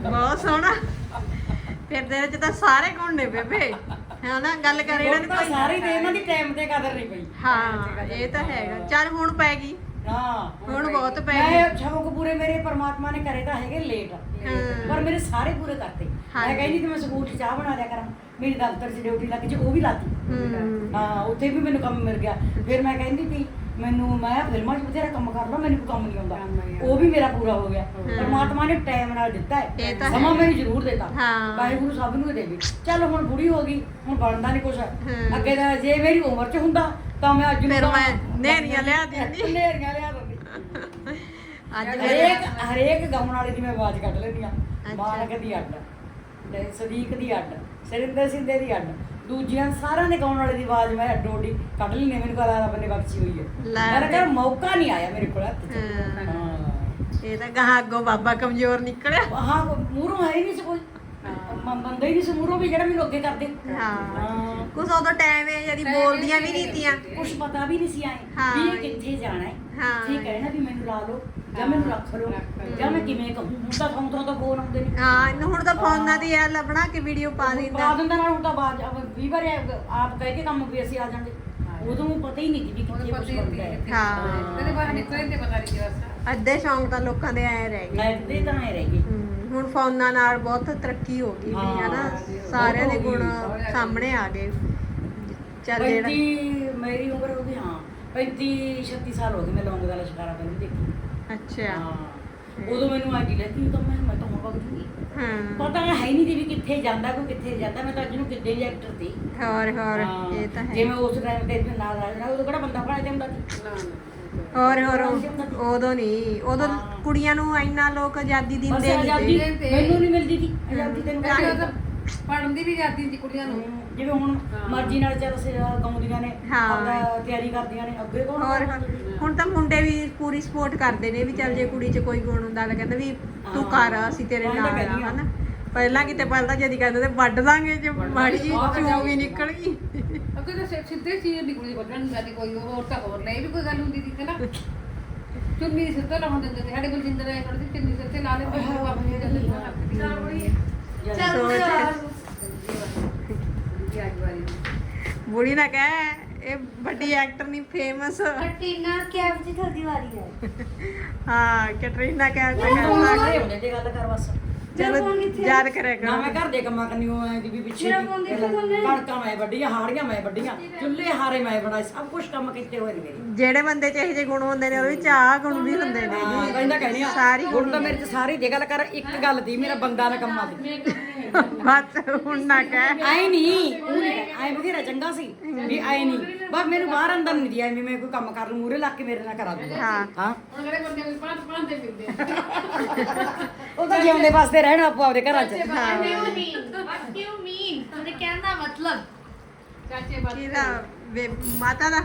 ਬਹੁਤ ਸੋਹਣਾ। ਫਿਰ ਦੇ ਵਿੱਚ ਤਾਂ ਸਾਰੇ ਗੁਣ ਨੇ ਬੇਬੇ। ਹੈ ਨਾ ਗੱਲ ਕਰ ਇਹਨਾਂ ਨੇ ਕੋਈ
ਸਾਰੇ ਦੇ ਇਹਨਾਂ ਦੀ ਟਾਈਮ ਤੇ ਕਦਰ ਨਹੀਂ ਪਈ।
ਹਾਂ ਇਹ ਤਾਂ ਹੈਗਾ। ਚੱਲ ਹੁਣ ਪੈ ਗਈ।
ਹਾਂ।
ਹੁਣ ਬਹੁਤ ਪੈ ਗਈ
ਮੈਂ ਸ਼ੌਕ ਪੂਰੇ ਮੇਰੇ ਪਰਮਾਤਮਾ ਨੇ ਕਰੇ ਤਾਂ ਹੈਗੇ ਲੇਟ। ਪਰ ਮੇਰੇ ਸਾਰੇ ਪੂਰੇ ਕਰਤੇ। ਮੈਂ। ਕਹਿੰਦੀ ਕਿ ਮੈਂ ਸਕੂਲ 'ਚ ਚਾਹ ਬਣਾ ਦਿਆ ਕਰਾਂ। ਮੇਰੀ ਦਫ਼ਤਰ 'ਚ ਡਿਊਟੀ ਲੱਗ ਜੇ ਉਹ ਵੀ ਲਾਤੀ।
ਹੂੰ।
ਹਾਂ ਉੱਥੇ ਵੀ ਮੈਨੂੰ ਕੰਮ ਮਿਲ ਗਿਆ। ਫਿਰ ਮੈਂ ਕਹਿੰਦੀ ਸੀ ਮੈਨੂੰ ਮੈਂ ਫਿਲਮਾਂ 'ਚ ਬਥੇਰਾ ਕੰਮ ਕਰ ਲਾਂ ਮੈਨੂੰ ਕੋਈ ਕੰਮ ਨਹੀਂ ਆਉਂਦਾ ਉਹ ਵੀ ਮੇਰਾ ਪੂਰਾ ਹੋ ਗਿਆ। ਪਰਮਾਤਮਾ ਨੇ ਟਾਈਮ ਨਾਲ ਦਿੱਤਾ ਹੈ ਸਮਾਂ। ਮੈਨੂੰ ਜ਼ਰੂਰ ਦਿੱਤਾ
ਹਾਂ।
ਵਾਹਿਗੁਰੂ ਸਭ ਨੂੰ ਦੇਵੇ ਚੱਲ ਹੁਣ ਬੁੜੀ ਹੋ ਗਈ ਹੁਣ ਬਣਦਾ ਨਹੀਂ ਕੁਛ। ਅੱਗੇ ਤਾਂ ਜੇ ਮੇਰੀ ਉਮਰ 'ਚ ਹੁੰਦਾ ਤਾਂ ਮੈਂ ਅੱਜ ਨੂੰ
ਨੇਰੀਆਂ ਲਿਆ ਦਿੰਦੀ।
ਨੇਰੀਆਂ ਲਿਆ ਦਿੰਦੀ
ਅੱਜ
ਹਰੇਕ ਹਰੇਕ ਗਾਉਣ ਵਾਲੇ ਦੀ ਮੈਂ ਆਵਾਜ਼ ਕੱਢ ਲੈਂਦੀ ਆ। ਮਾਨਕ ਦੀ ਅੱਡ ਤੇ ਸਦੀਕ ਦੀ ਅੱਡ ਸਰਿੰਦਰ ਸਿੰਧੇ ਦੀ ਅੱਡ ਦੂਜੀਆਂ ਸਾਰਿਆਂ ਦੇ ਗਾਉਣ ਵਾਲੇ ਦੀ ਆਵਾਜ਼ ਮੈਂ ਅੱਡੋ ਅੱਡੀ ਕੱਢ ਲੈਂਦੀ ਹਾਂ, ਮੈਨੂੰ ਕਲਾ ਰੱਬ ਨੇ ਬਖਸ਼ੀ ਹੋਈ ਹੈ। ਮੇਰਾ ਘਰ ਮੌਕਾ ਨਹੀਂ ਆਇਆ ਮੇਰੇ ਕੋਲ ਹੱਥ 'ਚ।
ਹਾਂ।
ਹਾਂ।
ਇਹ ਤਾਂ ਗਾਹਾਂ ਅੱਗੋਂ ਬਾਬਾ ਕਮਜ਼ੋਰ ਨਿਕਲਿਆ।
ਹਾਂ ਮੂਹਰੋਂ ਹੈ ਹੀ ਨਹੀਂ ਸੀ ਕੋਈ। ਮ- ਬੰਦਾ ਹੀ ਨਹੀਂ ਸੀ ਵੀ ਜਿਹੜਾ ਮੈਨੂੰ ਅੱਗੇ ਕਰਦੇ।
ਹਾਂ। ਕੁਛ ਉਦੋਂ ਟਾਈਮ ਹੈ ਜਦੀ ਬੋਲਦੀਆਂ ਵੀ ਨਹੀਂ ਤੀਆਂ।
ਕੁਝ ਪਤਾ ਵੀ ਨਹੀਂ ਸੀ ਆਏ। ਵੀ ਇਹ ਕਿੱਥੇ ਜਾਣਾ ਹੈ। ਠੀਕ ਹੈ ਨਾ ਵੀ ਮੈਨੂੰ ਲਾ ਲਓ ਜਾਂ ਮੈਨੂੰ ਰੱਖ ਲਓ ਜਾਂ ਮੈਂ ਕਿਵੇਂ ਕਹੂੰ। ਹੁਣ ਤਾਂ ਤਾਂ ਫੋਨ ਆਉਂਦੇ ਨੇ।
ਹਾਂ ਇਹਨੂੰ ਹੁਣ ਤਾਂ ਫੋਨਾਂ ਦੀ ਐ ਲੱਭਣਾ ਕਿ ਵੀਡੀਓ ਪਾ
ਪਾ
ਦਿੰਦਾ।
ਦਿੰਦਾ ਨਾਲ ਹੁਣ ਤਾਂ ਬਾਅਦ ਵੀਹ ਵਾਰ ਆਪ ਕਹਿ ਕੇ ਕੰਮ ਵੀ ਅਸੀਂ ਆ ਜਾਂਦੇ। ਉਦੋਂ ਪਤਾ ਹੀ ਨਹੀਂ ਵੀ
ਉਹਨੂੰ
ਕਿੱਥੇ
ਪਤਾ
ਕੁਝ
ਹੀ
ਹੁੰਦਾ
ਨਹੀਂ
ਹੈ।
ਹਾਂ।
ਕਦੇ ਬਾਹਰ ਨਿਕਲੇ ਤੇ ਪਤਾ ਨਹੀਂ ਬਸ
ਅੱਧੇ ਸ਼ੌਂਕ ਤਾਂ ਲੋਕਾਂ ਦੇ ਐ ਰਹਿ ਗਏ।
ਮੈਂ ਤੇ ਤਾਂ ਐ ਰਹਿ ਗਈ।
ਹਮ, ਹੁਣ ਫੋਨਾਂ ਨਾਲ ਬਹੁਤ ਤਰੱਕੀ ਹੋ ਗਈ ਵੀ ਹੈ। ਨਾ ਸਾਰਿਆਂ ਦੇ ਗੁਣ। ਸਾਹਮਣੇ ਆ ਗਏ। ਚੱਲ ਜਿਹੜਾ
35 ਮੇਰੀ ਉਮਰ ਹੋ ਗਈ ਹਾਂ। 35 36 ਸਾਲ ਹੋ ਗਏ ਮੈਂ ਲੌਂਗ ਦਾ ਸ਼ਿਕਾਰਾ ਪਹਿਲਾਂ ਦੇਖੀ।
ਅੱਛਾ।
ਹਾਂ। ਉਦੋਂ ਮੈਨੂੰ ਅੱਜ ਲੈ ਕਿ ਤਾਂ ਮੈਂ ਮੈਂ ਤਾਂ ਵਗ ਜੂਗੀ।
ਹਾਂ।
ਪਤਾ ਹੈ ਹੀ ਨਹੀਂ ਦੀ ਵੀ ਕਿੱਥੇ ਜਾਂਦਾ ਕੋਈ ਕਿੱਥੇ ਜਾਂਦਾ। ਮੈਂ ਤਾਂ ਅੱਜ ਨੂੰ ਕਿੱਦੇ ਦੀ ਐਕਟਰ ਸੀ।
ਹੋਰ ਹੋਰ
ਹਾਂ,
ਇਹ ਤਾਂ
ਜੇ
ਹੈ।
ਮੈਂ ਉਸ ਟਾਈਮ ਤੇ ਇਹਦੇ ਨਾਲ ਰਹਿਣਾ ਉਦੋਂ ਕਿਹੜਾ ਬੰਦਾ ਪੜਾ ਜਾਂਦਾ ਸੀ
ਨਾ ਨਾ
ਹੋਰ ਹੋਰ ਉਦੋਂ ਨਹੀਂ ਉਦੋਂ
ਹਾਂ।
ਕੁੜੀਆਂ ਨੂੰ ਇੰਨਾ ਲੋਕ ਆਜ਼ਾਦੀ
ਬਸ
ਦਿੰਦੇ
ਆਜ਼ਾਦੀ
ਨਹੀਂ
ਤੇ-
ਮੈਨੂੰ ਨਹੀਂ ਮਿਲਦੀ ਸੀ। ਆਜ਼ਾਦੀ ਤੈਨੂੰ
ਤਾਂ ਪੜਨ ਦੀ ਵੀ ਜਾਂਦੀ ਸੀ ਕੁੜੀਆਂ ਨੂੰ।
ਜਿਵੇਂ ਹੁਣ। ਮਰਜ਼ੀ ਨਾਲ ਚੱਲ ਸੇ ਗਾਉਂਦੀਆਂ ਨੇ
ਹਾਂ।
ਆਪਦਾ ਤਿਆਰੀ ਕਰਦੀਆਂ ਨੇ ਅੱਗੇ ਕੌਣ
ਹੋਰ
ਕਰਦਾ?
ਹੁਣ ਤਾਂ ਮੁੰਡੇ ਵੀ ਪੂਰੀ ਸਪੋਰਟ ਕਰਦੇ ਨੇ ਵੀ ਚੱਲ ਜੇ ਕੁੜੀ 'ਚ ਕੋਈ ਗੁਣ ਹੁੰਦਾ ਤਾਂ ਕਹਿੰਦਾ ਵੀ ਤੂੰ। ਕਰ ਅਸੀਂ ਤੇਰੇ ਨਾਲ ਆ
ਹਾਂ।
ਹਨਾ ਪਹਿਲਾਂ ਕਿਤੇ ਪਹਿਲਾਂ ਜਦੀ ਕਹਿੰਦੇ ਤੇ ਵੱਢ ਦਾਂਗੇ ਜੇ ਮਾੜੀ ਜੀ
ਆਹ
ਚੂ ਵੀ ਨਿਕਲ ਗਈ
ਅੱਗੇ ਤਾਂ ਸਿ- ਸਿੱਧੇ ਚੀਜ਼ ਨਿਕਲੀ ਵੱਢਣ ਨੂੰ ਜਾਂਦੀ ਕੋਈ ਹੋਰ ਤਾਂ ਹੋਰ ਨਹੀਂ ਵੀ ਕੋਈ ਗੱਲ ਹੁੰਦੀ ਸੀ ਨਾ ਚੁੰਨੀ ਸਿਰ ਤੇ ਲਾਉਣ ਦਿੰਦੇ ਸੀ ਸਾਡੇ ਕੋਲ ਜਿੰਦਰ ਆਏ ਥੋੜੀ ਚੁੰਨੀ ਸਿਰ ਤੇ ਲਾ ਲੈਂਦੇ ਸੀ ਆਪਣੇ ਜਾਂਦੇ ਸੀ
ਬੁੜੀ ਨਾ ਕਹਿ ਇਹ ਵੱਡੀ ਐਕਟਰ ਨਹੀਂ ਫੇਮਸ
ਕਟਰੀਨਾ ਕੈਫ ਦੀ ਤੁਹਾਡੀ ਵਾਰੀ ਹੈ।
ਹਾਂ ਕੈਟਰੀਨਾ
ਹੁਣ ਤੂੰ ਖੜੇ ਹੁੰਦੇ ਤੇ ਗੱਲ ਕਰ ਬਸ।
ਚਲੋ? ਯਾਦ ਕਰਿਆ
ਨਾ ਮੈਂ
ਕਰੋ
ਘਰ ਦੇ ਕੰਮਾਂ ਕਰਨੀ ਉਹ ਐ ਦੀ ਵੀ ਪਿੱਛੇ
ਮੇਰਾ। ਫੋਨ
ਮੈਂ ਵੱਡੀਆਂ ਹਾੜੀਆਂ ਮੈਂ ਵੱਡੀਆਂ ਚੁੱਲ੍ਹੇ ਹਾਰੇ ਮੈਂ ਬਣਾਏ ਸਭ ਕੁਝ ਕੰਮ ਕੀਤੇ ਹੋਏ ਨੇ ਮੇਰੇ।
ਜਿਹੜੇ ਬੰਦੇ 'ਚ ਇਹੋ ਜਿਹੇ ਗੁਣ ਹੁੰਦੇ ਨੇ ਉਹਦੇ ਵਿੱਚ ਆਹ ਗੁਣ ਵੀ ਹੁੰਦੇ ਨੇ।
ਹਾਂ ਕਹਿੰਦਾ ਕਹਿਣੀ ਆ
ਸਾਰੀ
ਹੁਣ ਤਾਂ ਮੇਰੇ ਚ ਸਾਰੀ ਜੇ ਗੱਲ ਕਰ ਇੱਕ ਗੱਲ ਦੀ ਮੇਰਾ ਬੰਦਾ ਨਾ ਕੰਮਾਂ ਦੀ।
ਬਸ ਹੁਣ ਨਾ ਕਹਿ।
ਆਏ ਨਹੀਂ ਆਏ ਬਥੇਰਾ ਚੰਗਾ ਸੀ ਵੀ ਆਏ ਨਹੀਂ। ਬਸ ਮੈਨੂੰ ਬਾਹਰ ਅੰਦਰ ਨਹੀਂ ਦਿਆ ਮੈਂ ਕੋਈ ਕੰਮ ਕਰ ਲੂ ਮੂਰੇ ਲੱਗ ਕੇ ਮੇਰੇ ਨਾਲ ਕਰਾ ਦੂੰਗਾ
ਹਾਂ।
ਹਾਂ।
ਹੁਣ ਜਿਹੜੇ ਬੰਦੇ ਵੀ ਪੰਜ ਪੰਜ ਦੇ ਫਿਰਦੇ
ਉਹ ਤਾਂ ਜਿਉਂਦੇ ਵਾਸਤੇ ਰਹਿਣਾ ਆਪੋ ਆਪਦੇ ਘਰਾਂ 'ਚ।
do you mean? ਤੁਹਾਡੇ ਕਹਿਣ ਦਾ ਮਤਲਬ।
ਚਾਚੇ ਬਾਤ।
ਕਿਹਦਾ ਵੇ- ਮਾਤਾ ਦਾ।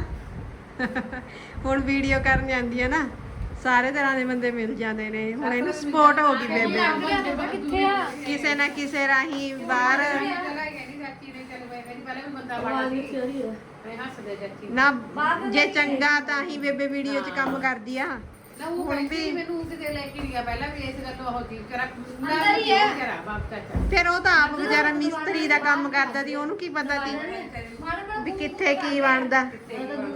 ਹੁਣ ਵੀਡੀਓ ਕਰਨ ਜਾਂਦੀ ਹੈ ਨਾ। ਸਾਰੇ ਤਰ੍ਹਾਂ ਦੇ ਬੰਦੇ ਮਿਲ ਜਾਂਦੇ ਨੇ। ਹੁਣ ਇਹਨੂੰ ਸਪੋਰਟ ਹੋ ਗਈ ਬੇਬੇ।
ਕਿੱਥੇ ਆ
ਕਿਸੇ ਨਾ ਕਿਸੇ ਰਾਹੀਂ ਬਾਹਰ
ਨੇ
ਜੇ ਚੰਗਾ ਤਾਂ ਹੀ ਬੇਬੇ ਵੀਡੀਓ 'ਚ ਕੰਮ ਕਰਦੀ ਆ। ਫਿਰ ਉਹ ਤਾਂ ਆਪ ਵਿਚਾਰਾ ਮਿਸਤਰੀ ਦਾ ਕੰਮ ਕਰਦਾ ਸੀ ਉਹਨੂੰ ਕੀ ਪਤਾ ਸੀ ਵੀ ਕਿੱਥੇ ਕੀ ਬਣਦਾ।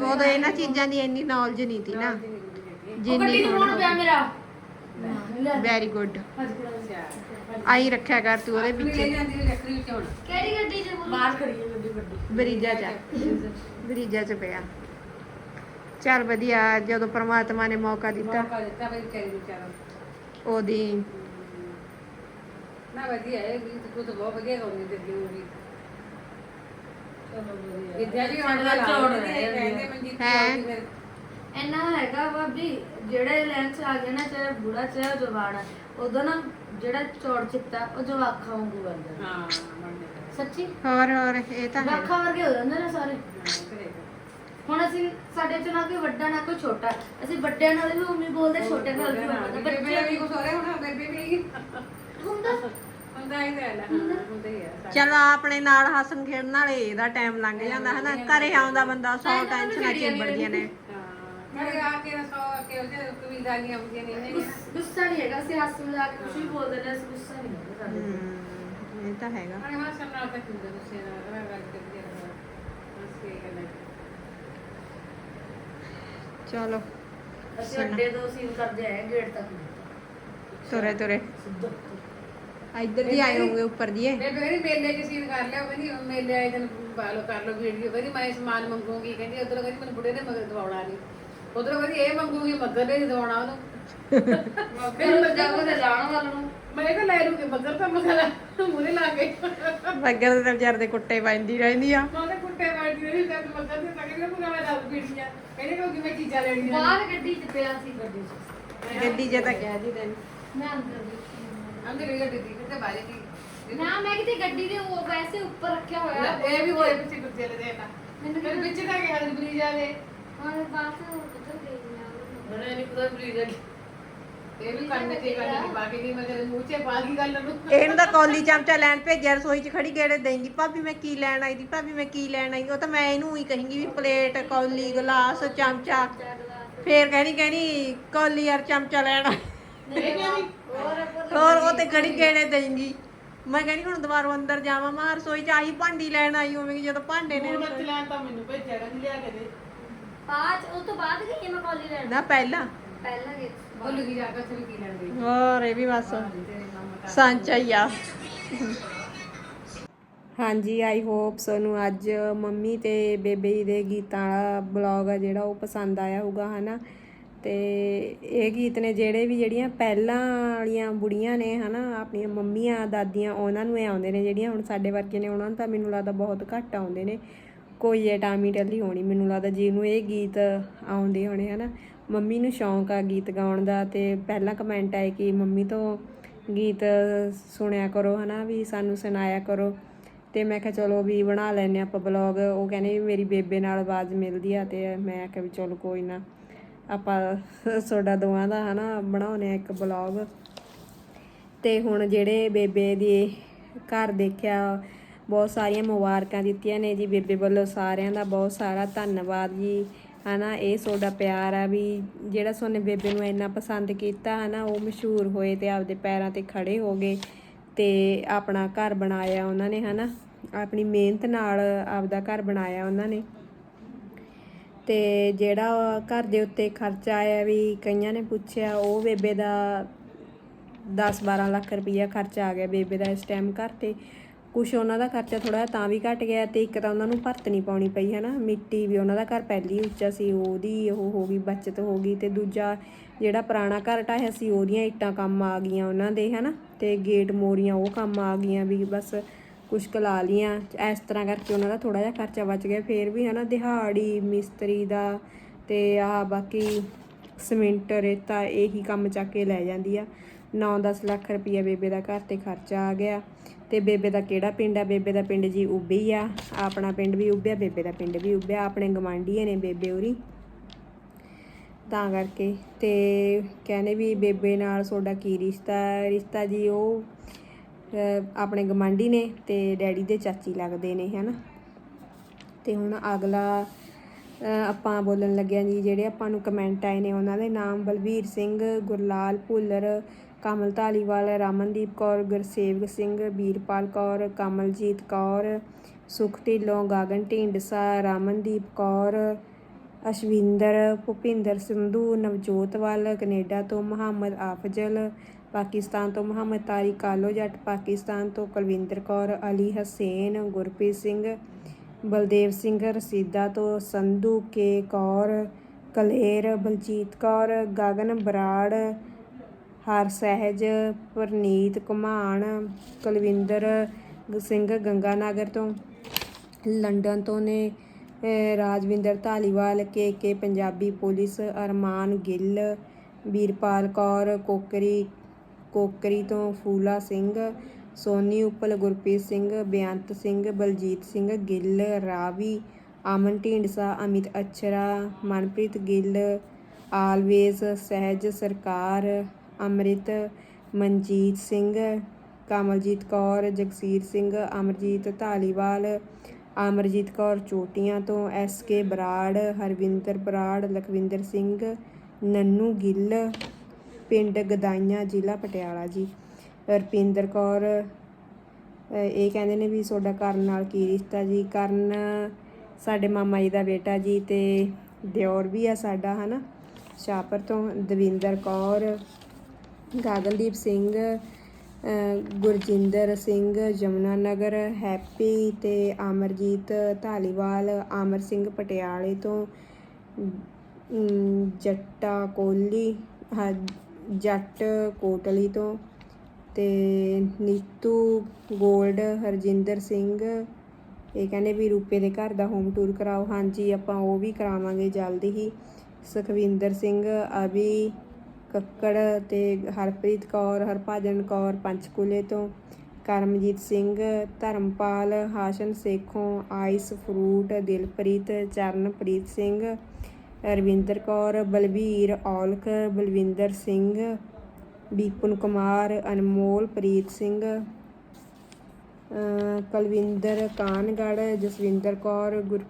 ਉਦੋਂ ਇਹਨਾਂ ਚੀਜ਼ਾਂ ਦੀ ਇੰਨੀ ਨੌਲੇਜ ਨਹੀਂ ਸੀ ਨਾ। ਜਿੰਨੀ ਹੁਣ
ਪਿਆ ਮੇਰਾ।
ਵੈਰੀ ਗੁੱਡ ਆਈ ਰੱਖਿਆ ਕਰ ਤੂੰ ਉਹਦੇ ਪਿੱਛੇ।
ਕਿਹੜੀ ਗੱਡੀ ਚ
ਬਾਹਰ ਕਰੀਏ ਗੱਡੀ ਵੱਡੀ।
ਬਰੀਜਾ ਚ ਬਰੀਜਾ ਚ ਪਿਆ। ਚੱਲ ਵਧੀਆ ਜਦੋਂ ਪ੍ਰਮਾਤਮਾ ਨੇ ਮੌਕਾ ਦਿੱਤਾ।
ਮੌਕਾ ਦਿੱਤਾ ਬਈ ਵਿਚਾਰੀ ਵਿਚਾਰਾ
ਉਹਦੀ।
ਨਾ ਵਧੀਆ ਹੈ ਵੀ ਤੂੰ ਤਾਂ ਬਹੁਤ ਵਧੀਆ ਗਾਉਂਦੀ ਤੇ ਉਹ ਵੀ। ਵਿਦਿਆ ਜੀ
ਸਾਡਾ
ਆਉਣ ਦਾ
ਝੋੜ
ਲਾਉਂਦੇ
ਰਹੇ
ਨੇ
ਆ।
ਕਹਿੰਦੇ ਮਨਜੀਤ
ਹੈਂ?
ਆਉਂਦੀ ਮੇਰੇ
ਇੰਨਾ ਹੈਗਾ ਭਾਬੀ ਜਿਹੜੇ ਲੈਂਸ ਆ ਗਏ ਨਾ ਚਾਹੇ ਬੁੜਾ ਚਾਹੇ ਜਵਾਨ ਉਦੋਂ ਨਾ ਜਿਹੜਾ ਚੌੜ ਚਿੱਟਾ ਉਹ ਜਵਾਖਾਂ ਵਾਂਗੂ ਬਣਦਾ।
ਹਾਂ
ਸੱਚੀ?
ਹੋਰ ਹੋਰ ਇਹ ਤਾਂ ਹੈ।
ਜਵਾਖਾਂ ਵਰਗੇ ਹੋ ਜਾਂਦੇ ਨੇ ਸਾਰੇ। ਹੁਣ ਅਸੀਂ ਸਾਡੇ ਚ ਨਾ ਕੋਈ ਵੱਡਾ ਨਾ ਕੋਈ ਛੋਟਾ। ਅਸੀਂ ਵੱਡਿਆਂ ਨਾਲ ਵੀ ਉਮੀ ਬੋਲਦੇ ਛੋਟੇ ਨਾਲ ਵੀ ਬੋਲਦੇ।
ਬੇਬੇ ਵੀ
ਬੱਚੇ
ਕੁਛ ਹੋ ਰਿਹਾ ਹੁਣ ਬੇਬੇ ਵੀ?
ਹੁੰਦਾ।
ਹੁੰਦਾ ਹੀ ਰਹਿਣਾ ਹੁੰਦਾ। ਹੀ
ਚਲੋ ਆਪਣੇ ਨਾਲ ਹੱਸਣ ਖੇਡਣ ਨਾਲੇ ਇਹਦਾ ਟਾਈਮ ਲੰਘ ਜਾਂਦਾ ਹੈ ਨਾ ਘਰੇ ਆਉਂਦਾ ਬੰਦਾ ਸੌ ਟੈਨਸ਼ਨਾਂ ਚਿੰਬੜਦੀਆਂ ਨੇ।
ਹਾਂ ਮੈਂ ਆ ਕੇ ਸੌ ਕੇ ਉਹਦੇ ਕਵਿਤਾਲੀਆਂ ਹੁੰਦੀਆਂ ਨੇ ਇਹਨੇ
ਗੁੱਸ- ਗੁੱਸਾ ਨਹੀਂ ਹੈਗਾ ਅਸੀਂ ਹੱਸ ਮਜ਼ਾਕ ਕੁਝ ਵੀ ਬੋਲਦੇ ਨੇ ਅਸੀਂ ਗੁੱਸਾ ਨਹੀਂ ਹੁੰਦਾ ਸਾਡੇ ਚ।
ਹਮ, ਇਹ ਤਾਂ ਹੈਗਾ।
ਅਰੇ ਹਾਂ ਸੰਨਾ ਤੱਕ ਹੁੰਦਾ ਗੁੱਸੇ ਨਾਲ ਗੱਲ ਕਰਦੀ ਹਾਂ ਬਸ ਇਹ ਗੱਲ ਹੈ।
ਚਲੋ।
ਅਸੀਂ ਅੱਡੇ ਤੋਂ ਸੀਨ ਕਰਦੇ ਆਏ ਗੇਟ ਤੱਕ
ਤੁਰੇ ਤੁਰੇ।
ਸਿੱਧਾ।
ਇੱਧਰ ਦੀ ਆਏ ਹੋਗੇ ਉੱਪਰ ਦੀ
ਮੈਂ ਕਹਿੰਦੀ ਮੇਲੇ ਚ ਸੀਨ ਕਰ ਲਿਆ ਕਹਿੰਦੀ ਮੇਲੇ ਆਏ ਦਿਨ ਬਾਲੋ ਕਰ ਲਓ ਵੀਡੀਓ। ਕਹਿੰਦੀ ਮੈਂ ਸਮਾਨ ਮੰਗੂਗੀ। ਕਹਿੰਦੀ ਉਧਰ ਕਹਿੰਦੀ ਮੈਨੂੰ ਬੁੜੇ ਨੇ ਮਗਰ ਦਵਾਉਣਾ ਨਹੀਂ ਉਧਰ ਕਹਿੰਦੀ ਇਹ ਮੰਗੂਗੀ ਮਗਰ ਨੇ ਦਵਾਉਣਾ ਉਹਨੂੰ।
ਫਿਰ ਮੈਂ ਜਾਗੋ ਤੇ ਜਾਣ ਵਾਲ ਨੂੰ।
ਮੈਂ ਕਿਹਾ ਲੈ ਲੂਗੀ ਮਗਰ ਤਾਂ ਮਗਰ ਮੂਰੇ ਲਾ ਕੇ।
ਬੱਗਰ ਦੇ ਵਿਚਾਰ ਦੇ ਕੁੱਟੇ ਪੈਂਦੀ ਰਹਿੰਦੀ ਆ।
ਮਾਨੇ ਕੁੱਟੇ ਮਾਰਦੀ ਰਹੀ ਤੇ ਮਗਰ ਤੇ ਤੱਕ ਕੇ ਪੂਰਾ ਮੈਂ ਦੱਸ ਪੀੜੀਆਂ ਕਹਿੰਦੇ ਕਿਉਂਕਿ ਮੈਂ ਚੀਜ਼ਾਂ ਲੈਣੀਆਂ।
ਬਾਹਰ ਗੱਡੀ ਚ ਪਿਆ ਸੀ ਗੱਡੀ ਚ।
ਗੱਡੀ ਜੇ ਤਾਂ ਗਿਆ ਜੀ ਤੈਨੂੰ।
ਮੈਂ ਅੰਦਰ ਦੇਖੀ
ਅੰਦਰ ਵੀ ਗੱਡੀ ਦੀ ਕਿਤੇ ਬਾਜੀ ਦੀ
ਨਾ ਮੈਂ ਕਿਤੇ ਗੱਡੀ ਦੇ ਉਹ ਵੈਸੇ ਉੱਪਰ ਰੱਖਿਆ ਹੋਇਆ।
ਇਹ ਵੀ ਹੋਏ ਪਿੱਛੇ ਕੁੱਤੇ ਲੈ ਦੇਣਾ
ਮੈਨੂੰ
ਫਿਰ ਵਿੱਚ ਤਾਂ ਗਿਆ ਬਰੀਜ ਆਵੇ
ਹਾਂ ਬਾਤ
ਇਹ ਵੀ ਕੰਨ ਤੇ ਗੱਲ ਦੀ ਬਾਕੀ ਨਹੀਂ ਮੈਂ ਤੇਰੇ ਮੂੰਹ 'ਚ ਪਾ ਗਈ ਗੱਲ ਨੂੰ।
ਇਹਨੂੰ ਤਾਂ ਕੌਲੀ ਚਮਚਾ ਲੈਣ ਭੇਜਿਆ ਰਸੋਈ 'ਚ ਖੜੀ ਗੇੜੇ ਦੇਂਗੀ ਭਾਬੀ ਮੈਂ ਕੀ ਲੈਣ ਆਈ ਦੀ? ਭਾਬੀ ਮੈਂ ਕੀ ਲੈਣ ਆਈ? ਉਹ ਤਾਂ ਮੈਂ ਇਹਨੂੰ ਹੀ ਕਹਾਂਗੀ ਵੀ ਪਲੇਟ ਕੌਲੀ ਗਲਾਸ ਚਮਚਾ। ਫੇਰ ਕਹਿਣੀ ਕਹਿਣੀ ਕੌਲੀ ਯਾਰ ਚਮਚਾ ਲੈਣਾ
ਕਹਿੰਦੀ
ਹੋਰ ਉਹ ਤੇ ਖੜੀ ਗੇੜੇ ਦੇਂਗੀ। ਮੈਂ ਕਹਿੰਦੀ ਹੁਣ ਦੁਬਾਰਾ ਅੰਦਰ ਜਾਵਾਂ ਮੈਂ ਰਸੋਈ 'ਚ ਆਹੀ ਭਾਂਡੀ ਲੈਣ ਆਈ ਹੋਵੇਗੀ ਜਦੋਂ ਭਾਂਡੇ ਨੇ
ਵਿੱਚ ਲੈਣ ਤਾਂ ਮੈਨੂੰ ਭੇਜਿਆ ਕਹਿੰਦੀ ਲਿਆ ਕੇ ਦੇ।
ਬਾਅਦ ਉਹ ਤੋਂ ਬਾਅਦ ਗਈ ਮੈਂ ਲੈਣ?
ਨਾ ਪਹਿਲਾਂ।
ਪਹਿਲਾਂ ਗਈ
ਬੋਲ ਗਈ ਜਾ ਕੇ ਫਿਰ ਕੀ ਲੈਣ ਗਈ।
ਹੋਰ ਇਹ ਵੀ ਬਸ।
ਤੇਰੇ ਕੰਮ ਕਰ।
ਸਾਂਚਾ ਹੀ ਆ। ਹਾਂਜੀ ਆਈ ਹੋਪ ਤੁਹਾਨੂੰ ਅੱਜ ਮੰਮੀ ਤੇ ਬੇਬੇ ਜੀ ਦੇ ਗੀਤਾਂ ਵਾਲਾ ਬਲੌਗ ਆ ਜਿਹੜਾ ਉਹ ਪਸੰਦ ਆਇਆ ਹੋਊਗਾ ਹਨਾ? ਤੇ ਇਹ ਗੀਤ ਨੇ ਜਿਹੜੇ ਵੀ ਜਿਹੜੀਆਂ ਪਹਿਲਾਂ ਵਾਲੀਆਂ ਬੁੜੀਆਂ ਨੇ ਹਨਾ? ਆਪਣੀਆਂ ਮੰਮੀਆਂ ਦਾਦੀਆਂ ਉਹਨਾਂ ਨੂੰ ਇਹ ਆਉਂਦੇ ਨੇ ਜਿਹੜੀਆਂ ਹੁਣ ਸਾਡੇ ਵਰਗੇ ਨੇ ਉਹਨਾਂ ਨੂੰ ਤਾਂ ਮੈਨੂੰ ਲੱਗਦਾ ਬਹੁਤ ਘੱਟ ਆਉਂਦੇ ਨੇ। ਕੋਈ ਇਹ ਟਾਮੀ ਟੱਲੀ ਹੋਣੀ ਮੈਨੂੰ ਲੱਗਦਾ ਜਿਹਨੂੰ ਇਹ ਗੀਤ ਆਉਂਦੇ ਹੋਣੇ ਹਨਾ? ਮੰਮੀ ਨੂੰ ਸ਼ੌਂਕ ਆ ਗੀਤ ਗਾਉਣ ਦਾ ਤੇ ਪਹਿਲਾਂ ਕਮੈਂਟ ਆਏ ਕਿ ਮੰਮੀ ਤੋਂ ਗੀਤ ਸੁਣਿਆ ਕਰੋ ਹਨਾ, ਵੀ ਸਾਨੂੰ ਸੁਣਾਇਆ ਕਰੋ। ਤੇ ਮੈਂ ਕਿਹਾ ਚਲੋ ਵੀ ਬਣਾ ਲੈਨੇ ਆਪਾਂ ਬਲੌਗ ਉਹ ਕਹਿੰਦੇ ਵੀ ਮੇਰੀ ਬੇਬੇ ਨਾਲ ਆਵਾਜ਼ ਮਿਲਦੀ ਆ ਤੇ ਮੈਂ ਆਖਿਆ ਵੀ ਚਲੋ ਕੋਈ ਨਾ, ਆਪਾਂ ਤੁਹਾਡਾ ਦੋਵਾਂ ਦਾ ਹਨਾ ਬਣਾਉਨੇ ਆ ਇੱਕ ਬਲੌਗ ਤੇ ਹੁਣ ਜਿਹੜੇ ਬੇਬੇ ਦੇ ਘਰ ਦੇਖਿਆ, ਬਹੁਤ ਸਾਰੀਆਂ ਮੁਬਾਰਕਾਂ ਦਿੱਤੀਆਂ ਨੇ ਜੀ ਬੇਬੇ ਵੱਲੋਂ ਸਾਰਿਆਂ ਦਾ ਬਹੁਤ ਸਾਰਾ ਧੰਨਵਾਦ ਜੀ। ਹਨਾ, ਇਹ ਤੁਹਾਡਾ ਪਿਆਰ ਆ ਵੀ ਜਿਹੜਾ ਸੋਨੇ ਬੇਬੇ ਨੂੰ ਇੰਨਾ ਪਸੰਦ ਕੀਤਾ ਹਨਾ, ਉਹ ਮਸ਼ਹੂਰ ਹੋਏ ਤੇ ਆਪਦੇ ਪੈਰਾਂ ਤੇ ਖੜੇ ਹੋ ਗਏ ਤੇ ਆਪਣਾ ਘਰ ਬਣਾਇਆ ਉਹਨਾਂ ਨੇ ਹਨਾ, ਆਪਣੀ ਮਿਹਨਤ ਨਾਲ ਆਪਦਾ ਘਰ ਬਣਾਇਆ ਉਹਨਾਂ ਨੇ। ਤੇ ਜਿਹੜਾ ਘਰ ਦੇ ਉੱਤੇ ਖਰਚਾ ਆਇਆ ਵੀ ਕਈਆਂ ਨੇ ਪੁੱਛਿਆ, ਉਹ ਬੇਬੇ ਦਾ 10-12 ਲੱਖ ਰੁਪਈਆ ਖਰਚਾ ਆ ਗਿਆ ਬੇਬੇ ਦਾ ਇਸ ਟਾਈਮ ਘਰ ਤੇ। ਕੁਛ ਉਹਨਾਂ ਦਾ ਖਰਚਾ ਥੋੜਾ ਤਾਂ ਵੀ ਘਟ ਗਿਆ ਤੇ ਇੱਕ ਤਾਂ ਉਹਨਾਂ ਨੂੰ ਭਰਤ ਨਹੀਂ ਪਾਉਣੀ ਪਈ ਹੈ ਨਾ ਮਿੱਟੀ ਵੀ ਉਹਨਾਂ ਦਾ ਘਰ ਪਹਿਲੀ ਉੱਚਾ ਸੀ, ਉਹਦੀ ਉਹ ਹੋ ਗਈ, ਬਚਤ ਹੋ ਗਈ ਤੇ ਦੂਜਾ ਜਿਹੜਾ ਪੁਰਾਣਾ ਘਰ ਢਾਹਿਆ ਸੀ, ਉਹਦੀਆਂ ਇੱਟਾਂ ਕੰਮ ਆ ਗਈਆਂ ਉਹਨਾਂ ਦੇ ਹੈ ਨਾ ਤੇ ਗੇਟ ਮੋਰੀਆਂ ਉਹ ਕੰਮ ਆ ਗਈਆਂ ਵੀ ਬਸ ਕੁਛ ਕਲਾ ਲਾ ਲੀਆਂ ਇਸ ਤਰ੍ਹਾਂ ਕਰਕੇ ਉਹਨਾਂ ਦਾ ਥੋੜਾ ਜਿਹਾ ਖਰਚਾ ਬਚ ਗਿਆ, ਫੇਰ ਵੀ ਹੈ ਨਾ ਦਿਹਾੜੀ, ਮਿਸਤਰੀ ਦਾ ਤੇ ਆ ਬਾਕੀ ਸਿਮੈਂਟ, ਰੇਤਾ ਇਹੀ ਕੰਮ ਚੱਕ ਕੇ ਲੈ ਜਾਂਦੀ ਆ। 9-10 ਲੱਖ ਰੁਪਈਆ ਬੇਬੇ ਦਾ ਘਰ ਤੇ ਖਰਚਾ ਆ ਗਿਆ। ਤੇ ਬੇਬੇ ਦਾ ਕਿਹੜਾ ਪਿੰਡ ਆ? ਬੇਬੇ ਦਾ ਪਿੰਡ ਜੀ ਉਬੀ ਆ। ਆਪਣਾ ਪਿੰਡ ਵੀ ਉਬਿਆ, ਬੇਬੇ ਦਾ ਪਿੰਡ ਵੀ ਉਬਿਆ। ਆਪਣੇ ਗਵਾਂਢੀਏ ਨੇ ਬੇਬੇ ਉਰੀ। ਤਾਂ ਕਰਕੇ ਤੇ ਕਹਿੰਦੇ ਵੀ ਬੇਬੇ ਨਾਲ ਤੁਹਾਡਾ ਕੀ ਰਿਸ਼ਤਾ? ਰਿਸ਼ਤਾ ਜੀ ਉਹ ਆਪਣੇ ਗਵਾਂਢੀ ਨੇ ਤੇ ਡੈਡੀ ਦੇ ਚਾਚੀ ਲੱਗਦੇ ਨੇ, ਹਨਾ? ਤੇ ਹੁਣ ਅਗਲਾ ਆਪਾਂ ਬੋਲਣ ਲੱਗਿਆ ਜੀ, ਜਿਹੜੇ ਆਪਾਂ ਨੂੰ ਕਮੈਂਟ ਆਏ ਨੇ ਉਹਨਾਂ ਦੇ ਨਾਮ ਬਲਬੀਰ ਸਿੰਘ, ਗੁਰਲਾਲ ਭੁੱਲਰ ਕਮਲ ਧਾਲੀਵਾਲ, ਰਮਨਦੀਪ ਕੌਰ, ਗੁਰਸੇਵਕ ਸਿੰਘ, ਵੀਰਪਾਲ ਕੌਰ, ਕਮਲਜੀਤ ਕੌਰ, ਸੁਖ ਢਿੱਲੋਂ, ਗਗਨ ਢੀਂਡਸਾ, ਰਮਨਦੀਪ ਕੌਰ, ਅਸ਼ਵਿੰਦਰ, ਭੁਪਿੰਦਰ ਸਿੰਧੂ, ਨਵਜੋਤ ਵੱਲ, ਕੈਨੇਡਾ ਤੋਂ ਮੁਹੰਮਦ ਆਫਜ਼ਲ, ਪਾਕਿਸਤਾਨ ਤੋਂ ਮੁਹੰਮਦ ਤਾਰੀ ਕਾਲੋ ਜੱਟ, ਪਾਕਿਸਤਾਨ ਤੋਂ ਕੁਲਵਿੰਦਰ ਕੌਰ, ਅਲੀ ਹਸੇਨ, ਗੁਰਪ੍ਰੀਤ ਸਿੰਘ, ਬਲਦੇਵ ਸਿੰਘ, ਰਸੀਦਾ ਤੋਂ ਸੰਧੂ ਕੇ ਕੌਰ, ਕਲੇਰ, ਬਲਜੀਤ ਕੌਰ, ਗਗਨ ਬਰਾੜ ਹਰ ਸਹਿਜ, ਪ੍ਰਨੀਤ ਕੁਮਾਨ ਕੁਲਵਿੰਦਰ ਸਿੰਘ ਗੰਗਾਨਗਰ ਤੋਂ। ਲੰਡਨ ਤੋਂ ਨੇ Rajwinder Dhaliwal, K K Punjabi police, Arman Gill, Veerpal Kaur, Kokri Kokri ਤੋਂ ਫੂਲਾ ਸਿੰਘ, ਸੋਨੀ ਉਪਲ, ਗੁਰਪ੍ਰੀਤ ਸਿੰਘ ਬੇਅੰਤ ਸਿੰਘ, ਬਲਜੀਤ ਸਿੰਘ ਗਿੱਲ, ਰਾਵੀ, ਅਮਨ ਢੀਂਡਸਾ, ਅਮਿਤ ਅਛਰਾ, ਮਨਪ੍ਰੀਤ ਗਿੱਲ, ਆਲਵੇਜ਼, ਸਹਿਜ ਸਰਕਾਰ ਅੰਮ੍ਰਿਤ, ਮਨਜੀਤ ਸਿੰਘ, ਕਮਲਜੀਤ ਕੌਰ, ਜਗਸੀਰ ਸਿੰਘ, ਅਮਰਜੀਤ ਧਾਲੀਵਾਲ, ਅਮਰਜੀਤ ਕੌਰ ਚੋਟੀਆਂ ਤੋਂ, ਐਸ ਕੇ ਬਰਾੜ, ਹਰਵਿੰਦਰ ਬਰਾੜ, ਲਖਵਿੰਦਰ ਸਿੰਘ, ਨੰਨੂ ਗਿੱਲ, ਪਿੰਡ ਗਦਾਈਆਂ, ਜ਼ਿਲ੍ਹਾ ਪਟਿਆਲਾ ਜੀ। ਰਪਿੰਦਰ ਕੌਰ ਇਹ ਕਹਿੰਦੇ ਨੇ ਵੀ ਤੁਹਾਡਾ ਕਰਨ ਨਾਲ ਕੀ ਰਿਸ਼ਤਾ ਜੀ? ਕਰਨ ਸਾਡੇ ਮਾਮਾ ਜੀ ਦਾ ਬੇਟਾ ਜੀ ਤੇ ਦਿਓਰ ਵੀ ਆ ਸਾਡਾ, ਹਨਾ? ਸ਼ਾਪਰ ਤੋਂ ਦਵਿੰਦਰ ਕੌਰ ਗਗਨਦੀਪ ਸਿੰਘ ਗੁਰਜਿੰਦਰ ਸਿੰਘ ਯਮੁਨਾ ਨਗਰ ਹੈਪੀ ਤੇ ਅਮਰਜੀਤ ਧਾਲੀਵਾਲ ਅਮਰ ਸਿੰਘ ਪਟਿਆਲੇ ਤੋਂ ਜੱਟਾ ਕੋਹਲੀ ਹਾਂ, ਜੱਟ ਕੋਟਲੀ ਤੋਂ ਤੇ ਨੀਤੂ ਗੋਲਡ ਹਰਜਿੰਦਰ ਸਿੰਘ। ਇਹ ਕਹਿੰਦੇ ਵੀ ਰੂਪੇ ਦੇ ਘਰ ਦਾ ਹੋਮ ਟੂਰ ਕਰਾਓ। ਹਾਂਜੀ ਆਪਾਂ ਉਹ ਵੀ ਕਰਾਵਾਂਗੇ ਜਲਦੀ ਹੀ। ਸੁਖਵਿੰਦਰ ਸਿੰਘ ਅਭੀ ਕੱਕੜ ਤੇ ਹਰਪ੍ਰੀਤ ਕੌਰ, ਹਰਭਜਨ ਕੌਰ, ਪੰਚਕੂਲੇ ਤੋਂ ਕਰਮਜੀਤ ਸਿੰਘ, ਧਰਮਪਾਲ, ਹਾਸ਼ਨ ਸੇਖੋਂ, ਆਈਸ ਫਰੂਟ, ਦਿਲਪ੍ਰੀਤ, ਚਰਨਪ੍ਰੀਤ ਸਿੰਘ, ਰਵਿੰਦਰ ਕੌਰ, ਬਲਬੀਰ ਔਲਖ, ਬਲਵਿੰਦਰ ਸਿੰਘ ਬੀਪਨ ਕੁਮਾਰ ਅਨਮੋਲ ਪ੍ਰੀਤ ਸਿੰਘ, ਅਹ ਕੁਲਵਿੰਦਰ ਕਾਨਗੜ, ਜਸਵਿੰਦਰ ਕੌਰ, ਗੁਰ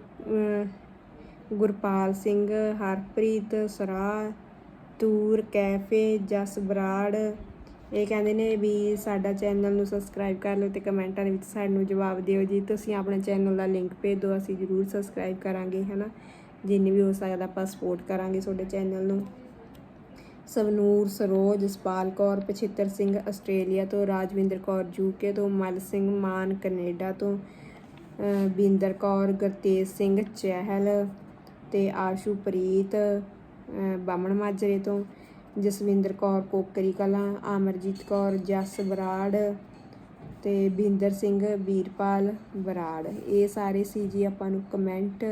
ਗੁਰਪਾਲ ਸਿੰਘ, ਹਰਪ੍ਰੀਤ ਸਰਾ ਤੂਰ ਕੈਫੇ, ਜਸ ਬਰਾੜ। ਇਹ ਕਹਿੰਦੇ ਨੇ ਵੀ ਸਾਡਾ ਚੈਨਲ ਨੂੰ ਸਬਸਕ੍ਰਾਈਬ ਕਰ ਲਓ ਤੇ ਕਮੈਂਟਾਂ ਦੇ ਵਿੱਚ ਸਾਨੂੰ ਜਵਾਬ ਦਿਓ ਜੀ। ਤੁਸੀਂ ਆਪਣੇ ਚੈਨਲ ਦਾ ਲਿੰਕ ਭੇਜ ਦਿਓ, ਅਸੀਂ ਜ਼ਰੂਰ ਸਬਸਕ੍ਰਾਈਬ ਕਰਾਂਗੇ, ਹਨਾ? ਜਿੰਨੀ ਵੀ ਹੋ ਸਕਦਾ ਆਪਾਂ ਸਪੋਰਟ ਕਰਾਂਗੇ ਤੁਹਾਡੇ ਚੈਨਲ ਨੂੰ। ਸਵਨੂਰ ਸਰੋਜ, ਜਸਪਾਲ ਕੌਰ, ਪਛਿੱਤਰ ਸਿੰਘ, ਆਸਟ੍ਰੇਲੀਆ ਤੋਂ, ਰਾਜਵਿੰਦਰ ਕੌਰ, ਯੂਕੇ ਤੋਂ, ਮਲ ਸਿੰਘ ਮਾਨ, ਕੈਨੇਡਾ ਤੋਂ ਬਿੰਦਰ ਕੌਰ, ਗੁਰਤੇਜ ਸਿੰਘ ਚਹਿਲ ਤੇ ਆਸ਼ੂਪ੍ਰੀਤ ਅਹ ਬਾਮਣ ਮਾਜਰੇ ਤੋਂ, ਜਸਵਿੰਦਰ ਕੌਰ ਕੋਕਰੀ ਕਲਾਂ ਅਮਰਜੀਤ ਕੌਰ, ਜਸ ਬਰਾੜ ਤੇ ਬਿੰਦਰ ਸਿੰਘ ਵੀਰਪਾਲ ਬਰਾੜ। ਇਹ ਸਾਰੇ ਸੀ ਜੀ ਆਪਾਂ ਨੂੰ ਕਮੈਂਟ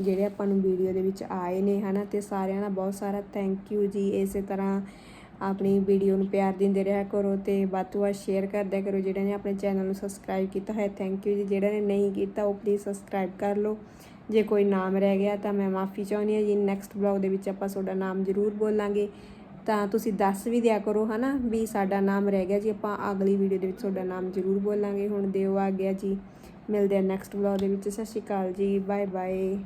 ਜਿਹੜੇ ਆਪਾਂ ਨੂੰ ਵੀਡੀਓ ਦੇ ਵਿੱਚ ਆਏ ਨੇ, ਹਨਾ? ਤੇ ਸਾਰਿਆਂ ਦਾ ਬਹੁਤ ਸਾਰਾ ਥੈਂਕ ਯੂ ਜੀ। ਇਸੇ ਤਰ੍ਹਾਂ ਆਪਣੀ ਵੀਡੀਓ ਨੂੰ ਪਿਆਰ ਦਿੰਦੇ ਰਿਹਾ ਕਰੋ ਤੇ ਵੱਧ ਤੋਂ ਵੱਧ ਸ਼ੇਅਰ ਕਰਦਿਆ ਕਰੋ। ਜਿਹੜਾ ਨੇ ਆਪਣੇ ਚੈਨਲ ਨੂੰ ਸਬਸਕ੍ਰਾਈਬ ਕੀਤਾ ਹੈ ਥੈਂਕ ਯੂ ਜੀ। ਜਿਹੜਾ ਨੇ ਨਹੀਂ ਕੀਤਾ, ਉਹ ਪਲੀਜ਼ ਸਬਸਕ੍ਰਾਈਬ ਕਰ ਲਓ। ਜੇ ਕੋਈ ਨਾਮ ਰਹਿ ਗਿਆ ਤਾਂ ਮੈਂ ਮਾਫੀ ਚਾਹੁੰਦੀ ਹਾਂ ਜੀ। ਨੈਕਸਟ ਬਲੌਗ ਦੇ ਵਿੱਚ ਆਪਾਂ ਤੁਹਾਡਾ ਨਾਮ ਜ਼ਰੂਰ ਬੋਲਾਂਗੇ। ਤਾਂ ਤੁਸੀਂ ਦੱਸ ਵੀ ਦਿਆ ਕਰੋ, ਹਨਾ, ਵੀ ਸਾਡਾ ਨਾਮ ਰਹਿ ਗਿਆ ਜੀ। ਆਪਾਂ ਅਗਲੀ ਵੀਡੀਓ ਦੇ ਵਿੱਚ ਤੁਹਾਡਾ ਨਾਮ ਜ਼ਰੂਰ ਬੋਲਾਂਗੇ। ਹੁਣ ਦਿਓ ਆ ਗਿਆ ਜੀ। ਮਿਲਦੇ ਆ ਨੈਕਸਟ ਬਲੌਗ ਦੇ ਵਿੱਚ। ਸਤਿ ਸ਼੍ਰੀ ਅਕਾਲ ਜੀ। Bye bye